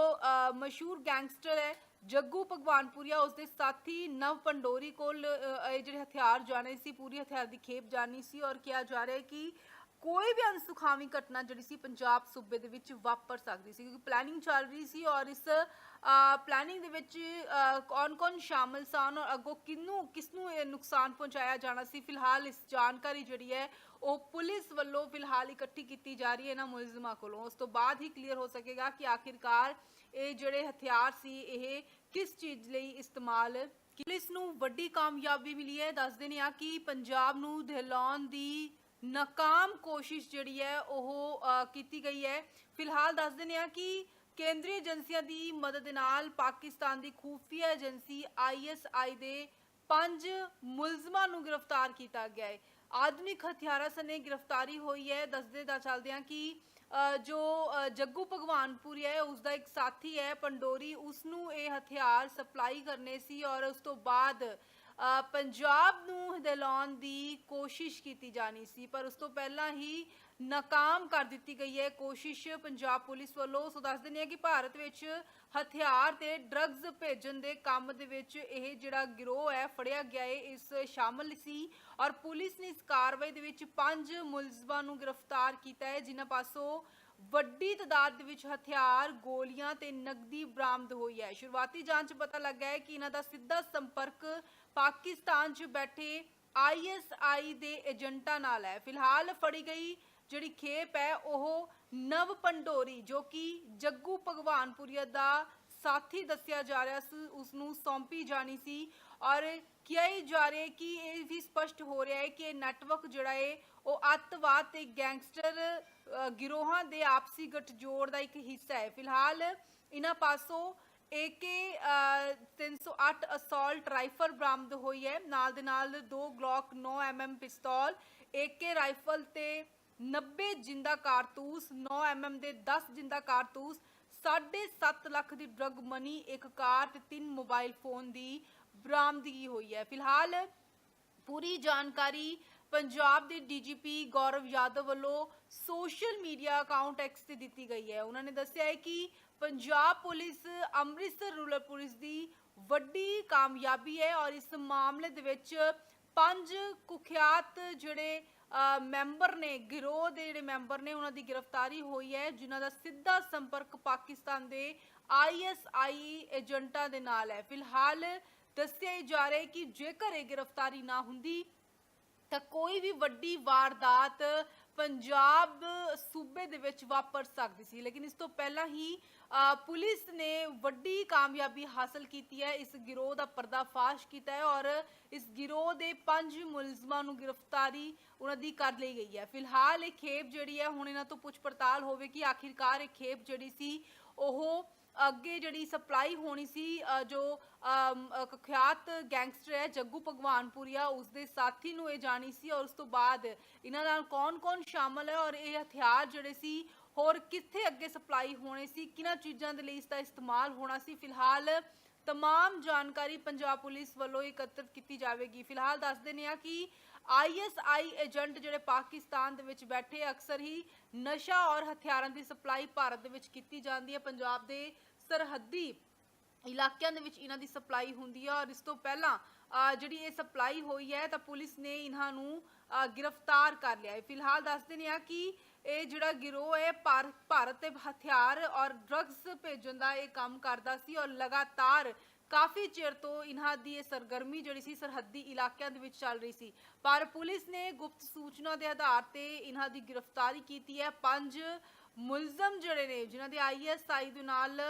ਮਸ਼ਹੂਰ ਗੈਂਗਸਟਰ ਹੈ ਜੱਗੂ ਭਗਵਾਨਪੁਰੀਆ ਉਸਦੇ ਸਾਥੀ ਨਵ ਪੰਡੋਰੀ ਕੋਲ ਅ, ਇਹ ਜਿਹੜੇ ਹਥਿਆਰ ਜਾਣੇ ਸੀ ਪੂਰੀ ਹਥਿਆਰ ਦੀ ਖੇਪ ਜਾਣੀ ਸੀ ਔਰ ਕਿਹਾ ਜਾ ਰਿਹਾ ਹੈ ਕਿ ਕੋਈ ਵੀ ਅਨਸੁਖਾਵੀ ਘਟਨਾ ਜਿਹੜੀ ਸੀ ਪੰਜਾਬ ਸੂਬੇ ਦੇ ਵਿੱਚ ਵਾਪਰ ਸਕਦੀ ਸੀ ਕਿਉਂਕਿ ਪਲੈਨਿੰਗ ਚੱਲ ਰਹੀ ਸੀ ਔਰ ਇਸ ਪਲੈਨਿੰਗ ਦੇ ਵਿੱਚ ਕੌਣ-ਕੌਣ ਸ਼ਾਮਲ ਸਨ ਔਰ ਅੱਗੋਂ ਕਿੰਨੂੰ ਕਿਸਨੂੰ ਇਹ ਨੁਕਸਾਨ ਪਹੁੰਚਾਇਆ ਜਾਣਾ ਸੀ ਫਿਲਹਾਲ ਇਸ ਜਾਣਕਾਰੀ ਜਿਹੜੀ ਹੈ ਉਹ ਪੁਲਿਸ ਵੱਲੋਂ ਫਿਲਹਾਲ ਇਕੱਠੀ ਕੀਤੀ ਜਾ ਰਹੀ ਹੈ ਇਹਨਾਂ ਮੁਲਜ਼ਮਾਂ ਕੋਲੋਂ। ਉਸ ਤੋਂ ਬਾਅਦ ਹੀ ਕਲੀਅਰ ਹੋ ਸਕੇਗਾ ਕਿ ਆਖਿਰਕਾਰ ਇਹ ਜਿਹੜੇ ਹਥਿਆਰ ਸੀ, ਇਹ ਕਿਸ ਚੀਜ਼ ਲਈ ਇਸਤੇਮਾਲ ਪੁਲਿਸ ਨੂੰ ਵੱਡੀ ਕਾਮਯਾਬੀ ਮਿਲੀ ਹੈ। ਦੱਸਦੇ ਨੇ ਆ ਕਿ ਪੰਜਾਬ ਨੂੰ ਦਹਿਲਾਉਣ ਦੀ ਨਾਕਾਮ ਕੋਸ਼ਿਸ਼ ਜਿਹੜੀ ਹੈ, ਉਹ ਕੀਤੀ ਗਈ ਹੈ। ਫਿਲਹਾਲ ਦੱਸਦੇ ਨੇ ਆ ਕਿ ਕੇਂਦਰੀ ਏਜੰਸੀਆਂ ਦੀ ਮਦਦ ਨਾਲ ਪਾਕਿਸਤਾਨ ਦੀ ਖੂਫੀਆ ਏਜੰਸੀ ਆਈਐਸਆਈ ਦੇ ਪੰਜ ਮੁਲਜ਼ਮਾਂ ਨੂੰ ਗ੍ਰਿਫਤਾਰ ਕੀਤਾ ਗਿਆ ਹੈ। ਆਧੁਨਿਕ ਹਥਿਆਰਾਂ ਸਨੇ ਗ੍ਰਿਫਤਾਰੀ ਹੋਈ ਹੈ। ਦੱਸਦੇ ਦਾ ਚੱਲਦੇ ਹਾਂ ਕਿ ਜੋ ਅ, ਜੱਗੂ ਭਗਵਾਨਪੁਰੀ ਹੈ ਉਸ ਦਾ ਇੱਕ ਸਾਥੀ ਹੈ ਪੰਡੋਰੀ। ਉਸ ਨੂੰ ਇਹ ਹਥਿਆਰ ਸਪਲਾਈ ਕਰਨੇ ਸੀ ਔਰ ਉਸ ਤੋਂ ਬਾਅਦ ਅ, ਪੰਜਾਬ ਨੂੰ ਦਿਲਾਉਣ ਦੀ ਕੋਸ਼ਿਸ਼ ਕੀਤੀ ਜਾਣੀ ਸੀ। ਪਰ ਉਸ ਤੋਂ ਪਹਿਲਾਂ ਹੀ ਨਾਕਾਮ ਕਰ ਦਿੱਤੀ ਗਈ ਹੈ। ਕੋਸ਼ਿਸ਼ ਪੰਜਾਬ ਪੁਲਿਸ ਵੱਲੋਂ, ਸੋ ਦੱਸ ਦਿੰਦੇ ਹਾਂ ਕਿ ਭਾਰਤ ਵਿੱਚ ਹਥਿਆਰ ਤੇ ਡਰੱਗਸ ਭੇਜਣ ਦੇ ਕੰਮ ਦੇ ਵਿੱਚ ਇਹ ਜਿਹੜਾ ਗਿਰੋਹ ਹੈ, ਫੜਿਆ ਗਿਆ ਹੈ, ਇਸ ਸ਼ਾਮਲ ਸੀ ਔਰ ਪੁਲਿਸ ਨੇ ਇਸ ਕਾਰਵਾਈ ਦੇ ਵਿੱਚ ਪੰਜ ਮੁਲਜ਼ਮਾਂ ਨੂੰ ਗ੍ਰਿਫਤਾਰ ਕੀਤਾ ਹੈ। ਜਿਨ੍ਹਾਂ ਪਾਸੋਂ ਵੱਡੀ ਤਾਦਾਦ ਦੇ ਵਿੱਚ ਹਥਿਆਰ, ਗੋਲੀਆਂ ਤੇ ਨਕਦੀ ਬਰਾਮਦ ਹੋਈ ਹੈ। ਸ਼ੁਰੂਆਤੀ ਜਾਂਚ ਪਤਾ ਲੱਗਾ ਹੈ ਕਿ ਇਹਨਾਂ ਦਾ ਸਿੱਧਾ ਸੰਪਰਕ ਪਾਕਿਸਤਾਨ 'ਚ ਬੈਠੇ ਆਈਐਸਆਈ ਦੇ ਏਜੰਟਾਂ ਨਾਲ ਹੈ। ਫਿਲਹਾਲ ਫੜੀ ਗਈ ਜਿਹੜੀ ਖੇਪ ਹੈ ਉਹ ਨਵ ਪੰਡੋਰੀ, ਜੋ ਕਿ ਜੱਗੂ ਭਗਵਾਨਪੁਰੀਆ ਦਾ ਸਾਥੀ ਦੱਸਿਆ ਜਾ ਰਿਹਾ ਸੀ ਉਸ ਨੂੰ ਸੌਂਪੀ ਜਾਣੀ ਸੀ ਔਰ ਕਿਹਾ ਜਾ ਰਿਹਾ ਕਿ ਇਹ ਵੀ ਸਪਸ਼ਟ ਹੋ ਰਿਹਾ ਹੈ ਕਿ ਇਹ ਨੈਟਵਰਕ ਜਿਹੜਾ ਹੈ, ਉਹ ਅੱਤਵਾਦ ਤੇ ਗੈਂਗਸਟਰ ਗਿਰੋਹਾਂ ਦੇ ਆਪਸੀ ਗਠਜੋੜ ਦਾ ਇੱਕ ਹਿੱਸਾ ਹੈ। ਫਿਲਹਾਲ ਇਹਨਾਂ ਪਾਸੋਂ AK 308 ਅਸੌਲਟ ਰਾਈਫਲ ਬਰਾਮਦ ਹੋਈ ਹੈ। ਨਾਲ ਦੇ ਨਾਲ ਦੋ ਗਲੌਕ 9mm ਪਿਸਤੌਲ AK ਰਾਈਫਲ ਤੇ 90 ਜਿੰਦਾ ਕਾਰਤੂਸ 9mm ਦੇ 10 ਜਿੰਦਾ ਕਾਰਤੂਸ 7.5 ਲੱਖ ਦੀ ਡਰੱਗ ਮਨੀ, ਇੱਕ ਕਾਰ ਤੇ ਤਿੰਨ ਮੋਬਾਈਲ ਫੋਨ ਦੀ ਬਰਾਮਦਗੀ ਹੋਈ ਹੈ। ਫਿਲਹਾਲ ਪੂਰੀ ਜਾਣਕਾਰੀ ਪੰਜਾਬ ਦੇ ਡੀਜੀਪੀ ਗੌਰਵ ਯਾਦਵ ਵੱਲੋਂ ਸੋਸ਼ਲ ਮੀਡੀਆ ਅਕਾਊਂਟ ਐਕਸ ਤੇ ਦਿੱਤੀ ਗਈ ਹੈ। ਉਹਨਾਂ ਨੇ ਦੱਸਿਆ ਹੈ ਕਿ Punjab police Amritsar rural police ਦੀ ਵੱਡੀ ਕਾਮਯਾਬੀ ਹੈ ਔਰ ਇਸ ਮਾਮਲੇ ਦੇ ਵਿੱਚ ਪੰਜ ਕੁਖਿਆਤ ਜਿਹੜੇ ਮੈਂਬਰ ਨੇ, ਗਿਰੋਹ ਦੇ ਜਿਹੜੇ ਮੈਂਬਰ ਨੇ, ਉਹਨਾਂ ਦੀ ਗ੍ਰਿਫਤਾਰੀ ਹੋਈ ਹੈ, ਜਿਨ੍ਹਾਂ ਦਾ ਸਿੱਧਾ ਸੰਪਰਕ ਪਾਕਿਸਤਾਨ ਦੇ ਆਈਐਸਆਈ ਏਜੰਟਾਂ ਦੇ ਨਾਲ ਹੈ। ਫਿਲਹਾਲ ਦੱਸਿਆ ਜਾ ਰਿਹਾ ਹੈ ਕਿ ਜੇਕਰ ਇਹ ਗ੍ਰਿਫਤਾਰੀ ਨਾ ਹੁੰਦੀ ਤਾਂ ਕੋਈ ਵੀ ਵੱਡੀ ਵਾਰਦਾਤ ਪੰਜਾਬ ਸੂਬੇ ਦੇ ਵਿੱਚ ਵਾਪਰ ਸਕਦੀ ਸੀ। ਲੇਕਿਨ ਇਸ ਤੋਂ ਪਹਿਲਾਂ ਹੀ ਪੁਲਿਸ ਨੇ ਵੱਡੀ ਕਾਮਯਾਬੀ ਹਾਸਲ ਕੀਤੀ ਹੈ। ਇਸ ਗਿਰੋਹ ਦਾ ਪਰਦਾਫਾਸ਼ ਕੀਤਾ ਹੈ ਔਰ ਇਸ ਗਿਰੋਹ ਦੇ ਪੰਜ ਮੁਲਜ਼ਮਾਂ ਨੂੰ ਗ੍ਰਿਫਤਾਰੀ ਉਹਨਾਂ ਦੀ ਕਰ ਲਈ ਗਈ ਹੈ। ਫਿਲਹਾਲ ਇਹ ਖੇਪ ਜਿਹੜੀ ਹੈ, ਹੁਣ ਇਹਨਾਂ ਤੋਂ ਪੁੱਛ ਪੜਤਾਲ ਹੋਵੇ ਕਿ ਆਖਿਰਕਾਰ ਇਹ ਖੇਪ ਜਿਹੜੀ ਸੀ, ਉਹ ਅੱਗੇ ਜਿਹੜੀ ਸਪਲਾਈ ਹੋਣੀ ਸੀ ਜੋ ਕੁਖਿਆਤ ਗੈਂਗਸਟਰ ਹੈ, ਜੱਗੂ ਭਗਵਾਨਪੁਰੀਆ ਉਸਦੇ ਸਾਥੀ ਨੂੰ ਇਹ ਜਾਣੀ ਸੀ ਔਰ ਉਸ ਤੋਂ ਬਾਅਦ ਇਹਨਾਂ ਨਾਲ ਕੌਣ-ਕੌਣ ਸ਼ਾਮਲ ਹੈ ਔਰ ਇਹ ਹਥਿਆਰ ਜਿਹੜੇ ਸੀ, ਹੋਰ ਕਿੱਥੇ ਅੱਗੇ ਸਪਲਾਈ ਹੋਣੇ ਸੀ, ਕਿਹਨਾਂ ਚੀਜ਼ਾਂ ਦੇ ਲਈ ਇਸ ਦਾ ਇਸਤੇਮਾਲ ਹੋਣਾ ਸੀ, ਫਿਲਹਾਲ ਤਮਾਮ ਜਾਣਕਾਰੀ ਪੰਜਾਬ ਪੁਲਿਸ ਵੱਲੋਂ ਇਕੱਤਰਿਤ ਕੀਤੀ ਜਾਵੇਗੀ। ਫਿਲਹਾਲ ਦੱਸ ਦਿੰਦੇ ਆ ਕਿ ਆਈਐਸਆਈ ਏਜੰਟ ਜਿਹੜੇ ਪਾਕਿਸਤਾਨ ਦੇ ਵਿੱਚ ਬੈਠੇ, ਅਕਸਰ ਹੀ ਨਸ਼ਾ ਔਰ ਹਥਿਆਰਾਂ ਦੀ ਸਪਲਾਈ ਭਾਰਤ ਦੇ ਵਿੱਚ ਕੀਤੀ ਜਾਂਦੀ ਹੈ। ਪੰਜਾਬ ਦੇ ਸਰਹੱਦੀ ਇਲਾਕਿਆਂ ਦੇ ਵਿੱਚ ਇਹਨਾਂ ਦੀ ਸਪਲਾਈ ਹੁੰਦੀ ਹੈ ਔਰ ਇਸ ਤੋਂ ਪਹਿਲਾਂ ਜਿਹੜੀ ਇਹ ਸਪਲਾਈ ਹੋਈ ਹੈ ਤਾਂ ਪੁਲਿਸ ਨੇ ਇਹਨਾਂ ਨੂੰ ਗ੍ਰਿਫਤਾਰ ਕਰ ਲਿਆ ਹੈ। ਫਿਲਹਾਲ ਦੱਸ ਦਿੰਦੇ ਆ ਕਿ ਇਹ ਜਿਹੜਾ ਗਿਰੋਹ ਹੈ ਭਾਰਤ ਤੇ ਹਥਿਆਰ ਔਰ ਡਰੱਗਸ ਭੇਜਣ ਦਾ ਇਹ ਕੰਮ ਕਰਦਾ ਸੀ ਔਰ ਲਗਾਤਾਰ ਕਾਫੀ ਚਿਰ ਤੋਂ ਇਹਨਾਂ ਦੀ ਇਹ ਸਰਗਰਮੀ ਜਿਹੜੀ ਸੀ ਸਰਹੱਦੀ ਇਲਾਕਿਆਂ ਦੇ ਵਿੱਚ ਚੱਲ ਰਹੀ ਸੀ। ਪਰ ਪੁਲਿਸ ਨੇ ਗੁਪਤ ਸੂਚਨਾ ਦੇ ਆਧਾਰ ਤੇ ਇਹਨਾਂ ਦੀ ਗ੍ਰਿਫਤਾਰੀ ਕੀਤੀ ਹੈ। ਪੰਜ ਮੁਲਜ਼ਮ ਜਿਹੜੇ ਨੇ, ਜਿਨ੍ਹਾਂ ਦੇ ਆਈਐਸਆਈ ਦੇ ਨਾਲ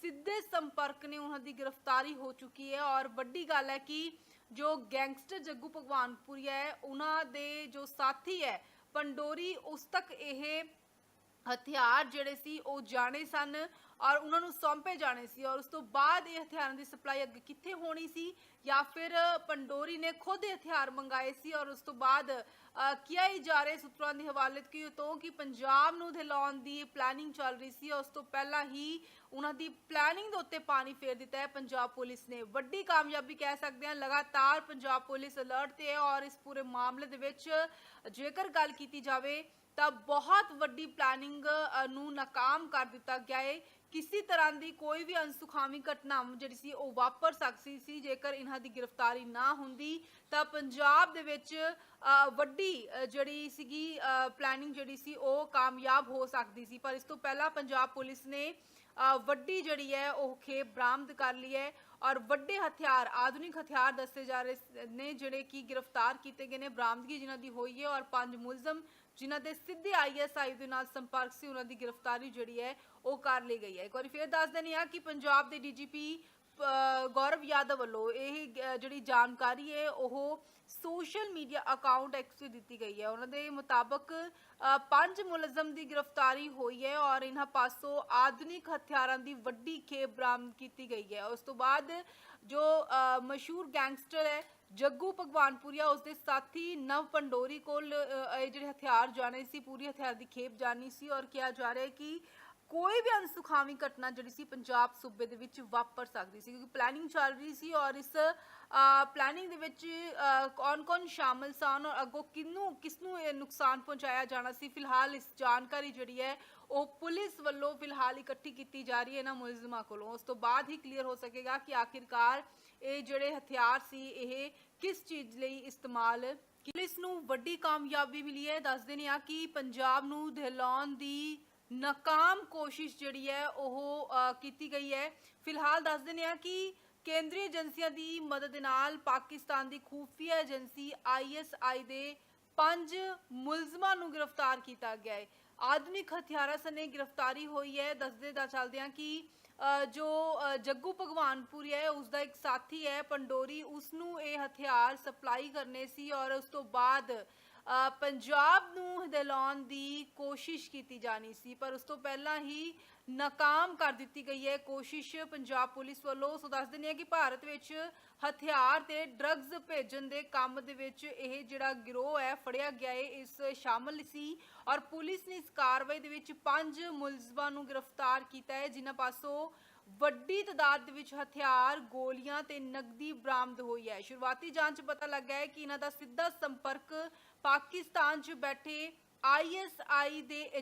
ਸਿੱਧੇ ਸੰਪਰਕ ਨੇ ਉਹਨਾਂ ਦੀ ਗ੍ਰਿਫਤਾਰੀ ਹੋ ਚੁੱਕੀ ਹੈ ਔਰ ਵੱਡੀ ਗੱਲ ਹੈ ਕਿ ਜੋ ਗੈਂਗਸਟਰ ਜੱਗੂ ਭਗਵਾਨਪੁਰੀਆ ਹੈ, ਉਹਨਾਂ ਦੇ ਜੋ ਸਾਥੀ ਹੈ, ਪੰਡੋਰੀ ਉਸ ਤੱਕ ਇਹ ਹਥਿਆਰ ਜਿਹੜੇ ਸੀ, ਉਹ ਜਾਣੇ ਸਨ ਔਰ ਉਹਨਾਂ ਨੂੰ ਸੌਂਪੇ ਜਾਣੇ ਸੀ ਔਰ ਉਸ ਤੋਂ ਬਾਅਦ ਇਹ ਹਥਿਆਰਾਂ ਦੀ ਸਪਲਾਈ ਅੱਗੇ ਕਿੱਥੇ ਹੋਣੀ ਸੀ ਜਾਂ ਫਿਰ ਪੰਡੋਰੀ ਨੇ ਖੁਦ ਇਹ ਹਥਿਆਰ ਮੰਗਾਏ ਸੀ ਔਰ ਉਸ ਤੋਂ ਬਾਅਦ ਕਿਹਾ ਹੀ ਜਾ ਰਿਹਾ ਸੂਤਰਾਂ ਦੇ ਹਵਾਲੇ ਕੀ ਤੋਂ ਕਿ ਪੰਜਾਬ ਨੂੰ ਦਿਲਾਉਣ ਦੀ ਪਲੈਨਿੰਗ ਚੱਲ ਰਹੀ ਸੀ ਉਸ ਤੋਂ ਪਹਿਲਾਂ ਹੀ ਉਹਨਾਂ ਦੀ ਪਲੈਨਿੰਗ ਦੇ ਉੱਤੇ ਪਾਣੀ ਫੇਰ ਦਿੱਤਾ ਹੈ। ਪੰਜਾਬ ਪੁਲਿਸ ਨੇ ਵੱਡੀ ਕਾਮਯਾਬੀ ਕਹਿ ਸਕਦੇ ਹਾਂ, ਲਗਾਤਾਰ ਪੰਜਾਬ ਪੁਲਿਸ ਅਲਰਟ ਤੇ ਹੈ ਔਰ ਇਸ ਪੂਰੇ ਮਾਮਲੇ ਦੇ ਵਿੱਚ ਜੇਕਰ ਗੱਲ ਕੀਤੀ ਜਾਵੇ ਤਾਂ ਬਹੁਤ ਵੱਡੀ ਪਲੈਨਿੰਗ ਨੂੰ ਨਾਕਾਮ ਕਰ ਦਿੱਤਾ ਗਿਆ ਹੈ ਕਿਸੇ ਤਰ੍ਹਾਂ ਦੀ ਕੋਈ ਵੀ ਅਨਸੁਖਾਵੀ ਘਟਨਾ ਜਿਹੜੀ ਸੀ, ਉਹ ਵਾਪਰ ਸਕਦੀ ਸੀ। ਜੇਕਰ ਇਹਨਾਂ ਦੀ ਗ੍ਰਿਫਤਾਰੀ ਨਾ ਹੁੰਦੀ, ਤਾਂ ਪੰਜਾਬ ਦੇ ਵਿੱਚ ਵੱਡੀ ਜਿਹੜੀ ਸੀਗੀ ਪਲੈਨਿੰਗ ਜਿਹੜੀ ਸੀ, ਉਹ ਕਾਮਯਾਬ ਹੋ ਸਕਦੀ ਸੀ। ਪਰ ਇਸ ਤੋਂ ਪਹਿਲਾਂ ਪੰਜਾਬ ਪੁਲਿਸ ਨੇ ਵੱਡੀ ਜਿਹੜੀ ਹੈ, ਉਹ ਖੇਪ ਬਰਾਮਦ ਕਰ ਲਈ ਹੈ ਔਰ ਵੱਡੇ ਹਥਿਆਰ, ਆਧੁਨਿਕ ਹਥਿਆਰ ਦੱਸੇ ਜਾ ਰਹੇ ਨੇ ਜਿਹੜੇ ਕਿ ਗ੍ਰਿਫਤਾਰ ਕੀਤੇ ਗਏ ਨੇ। ਬਰਾਮਦਗੀ ਜਿਨ੍ਹਾਂ ਦੀ ਹੋਈ ਹੈ ਔਰ ਪੰਜ ਮੁਲਜ਼ਮ ਜਿਨ੍ਹਾਂ ਦੇ ਸਿੱਧੇ ਆਈਐਸਆਈ ਦੇ ਨਾਲ ਸੰਪਰਕ ਸੀ, ਉਹਨਾਂ ਦੀ ਗ੍ਰਿਫਤਾਰੀ ਜਿਹੜੀ ਹੈ, ਉਹ ਕਰ ਲਈ ਗਈ ਹੈ। ਇੱਕ ਵਾਰੀ ਫੇਰ ਦੱਸ ਦਿੰਦੇ ਆ ਕਿ ਪੰਜਾਬ ਦੇ ਡੀਜੀਪੀ ਗੌਰਵ ਯਾਦਵ ਵੱਲੋਂ ਇਹ ਜਿਹੜੀ ਜਾਣਕਾਰੀ ਹੈ, ਉਹ ਸੋਸ਼ਲ ਮੀਡੀਆ ਅਕਾਊਂਟ ਐਕਸ ਦਿੱਤੀ ਗਈ ਹੈ। ਉਹਨਾਂ ਦੇ ਮੁਤਾਬਕ ਪੰਜ ਮੁਲਜ਼ਮ ਦੀ ਗ੍ਰਿਫਤਾਰੀ ਹੋਈ ਹੈ ਔਰ ਇਹਨਾਂ ਪਾਸੋਂ ਆਧੁਨਿਕ ਹਥਿਆਰਾਂ ਦੀ ਵੱਡੀ ਖੇਪ ਬਰਾਮਦ ਕੀਤੀ ਗਈ ਹੈ। ਉਸ ਤੋਂ ਬਾਅਦ ਜੋ ਮਸ਼ਹੂਰ ਗੈਂਗਸਟਰ ਹੈ ਜੱਗੂ ਭਗਵਾਨਪੁਰੀਆ ਉਸਦੇ ਸਾਥੀ ਨਵ ਪੰਡੋਰੀ ਕੋਲ ਅ, ਇਹ ਜਿਹੜੇ ਹਥਿਆਰ ਜਾਣੇ ਸੀ ਪੂਰੀ ਹਥਿਆਰ ਦੀ ਖੇਪ ਜਾਣੀ ਸੀ ਔਰ ਕਿਹਾ ਜਾ ਰਿਹਾ ਹੈ ਕਿ ਕੋਈ ਵੀ ਅਨਸੁਖਾਵੀ ਘਟਨਾ ਜਿਹੜੀ ਸੀ ਪੰਜਾਬ ਸੂਬੇ ਦੇ ਵਿੱਚ ਵਾਪਰ ਸਕਦੀ ਸੀ ਕਿਉਂਕਿ ਪਲੈਨਿੰਗ ਚੱਲ ਰਹੀ ਸੀ ਔਰ ਇਸ ਪਲੈਨਿੰਗ ਦੇ ਵਿੱਚ ਕੌਣ-ਕੌਣ ਸ਼ਾਮਲ ਸਨ ਔਰ ਅੱਗੋਂ ਕਿਹਨੂੰ ਕਿਸਨੂੰ ਇਹ ਨੁਕਸਾਨ ਪਹੁੰਚਾਇਆ ਜਾਣਾ ਸੀ ਫਿਲਹਾਲ ਇਸ ਜਾਣਕਾਰੀ ਜਿਹੜੀ ਹੈ ਉਹ ਪੁਲਿਸ ਵੱਲੋਂ ਫਿਲਹਾਲ ਇਕੱਠੀ ਕੀਤੀ ਜਾ ਰਹੀ ਹੈ ਇਹਨਾਂ ਮੁਲਜ਼ਮਾਂ ਕੋਲੋਂ। ਉਸ ਤੋਂ ਬਾਅਦ ਹੀ ਕਲੀਅਰ ਹੋ ਸਕੇਗਾ ਕਿ ਆਖਿਰਕਾਰ ਇਹ ਜਿਹੜੇ ਹਥਿਆਰ ਸੀ, ਇਹ ਕਿਸ ਚੀਜ਼ ਲਈ ਇਸਤੇਮਾਲ ਪੁਲਿਸ ਨੂੰ ਵੱਡੀ ਕਾਮਯਾਬੀ ਮਿਲੀ ਹੈ। ਦੱਸਦੇ ਨੇ ਆ ਕਿ ਪੰਜਾਬ ਨੂੰ ਦਹਿਲਾਉਣ ਦੀ ਨਾਕਾਮ ਕੋਸ਼ਿਸ਼ ਜਿਹੜੀ ਹੈ, ਉਹ ਕੀਤੀ ਗਈ ਹੈ। ਫਿਲਹਾਲ ਦੱਸਦੇ ਨੇ ਆ ਕਿ ਕੇਂਦਰੀ ਏਜੰਸੀਆਂ ਦੀ ਮਦਦ ਨਾਲ ਪਾਕਿਸਤਾਨ ਦੀ ਖੂਫੀਆ ਏਜੰਸੀ ਆਈਐਸਆਈ ਦੇ ਪੰਜ ਮੁਲਜ਼ਮਾਂ ਨੂੰ ਗ੍ਰਿਫਤਾਰ ਕੀਤਾ ਗਿਆ ਹੈ। ਆਧੁਨਿਕ ਹਥਿਆਰਾਂ ਸਨੇ ਗ੍ਰਿਫਤਾਰੀ ਹੋਈ ਹੈ। ਦੱਸਦੇ ਦਾ ਚੱਲਦੇ ਕਿ ਜੋ ਜੱਗੂ ਭਗਵਾਨਪੁਰੀ ਹੈ ਉਸ ਦਾ ਇੱਕ ਸਾਥੀ ਹੈ ਪੰਡੋਰੀ। ਉਸ ਨੂੰ ਇਹ ਹਥਿਆਰ ਸਪਲਾਈ ਕਰਨੇ ਸੀ ਔਰ ਉਸ ਤੋਂ ਬਾਅਦ ਅ, ਪੰਜਾਬ ਨੂੰ ਦਿਲਾਉਣ ਦੀ ਕੋਸ਼ਿਸ਼ ਕੀਤੀ ਜਾਣੀ ਸੀ। ਪਰ ਉਸ ਤੋਂ ਪਹਿਲਾਂ ਹੀ ਨਾਕਾਮ ਕਰ ਦਿੱਤੀ ਗਈ ਹੈ। ਕੋਸ਼ਿਸ਼ ਪੰਜਾਬ ਪੁਲਿਸ ਵੱਲੋਂ, ਸੋ ਦੱਸ ਦਿੰਦੇ ਹਾਂ ਕਿ ਭਾਰਤ ਵਿੱਚ ਹਥਿਆਰ ਤੇ ਡਰੱਗਸ ਭੇਜਣ ਦੇ ਕੰਮ ਦੇ ਵਿੱਚ ਇਹ ਜਿਹੜਾ ਗਿਰੋਹ ਹੈ, ਫੜਿਆ ਗਿਆ ਹੈ, ਇਸ ਸ਼ਾਮਲ ਸੀ ਔਰ ਪੁਲਿਸ ਨੇ ਇਸ ਕਾਰਵਾਈ ਦੇ ਵਿੱਚ ਪੰਜ ਮੁਲਜ਼ਮਾਂ ਨੂੰ ਗ੍ਰਿਫਤਾਰ ਕੀਤਾ ਹੈ। ਜਿਨ੍ਹਾਂ ਪਾਸੋਂ ਵੱਡੀ ਤਾਦਾਦ ਦੇ ਵਿੱਚ ਹਥਿਆਰ, ਗੋਲੀਆਂ ਤੇ ਨਕਦੀ ਬਰਾਮਦ ਹੋਈ ਹੈ। ਸ਼ੁਰੂਆਤੀ ਜਾਂਚ ਪਤਾ ਲੱਗਾ ਹੈ ਕਿ ਇਹਨਾਂ ਦਾ ਸਿੱਧਾ ਸੰਪਰਕ ਪਾਕਿਸਤਾਨ 'ਚ ਬੈਠੇ ਆਈਐਸਆਈ ਦੇ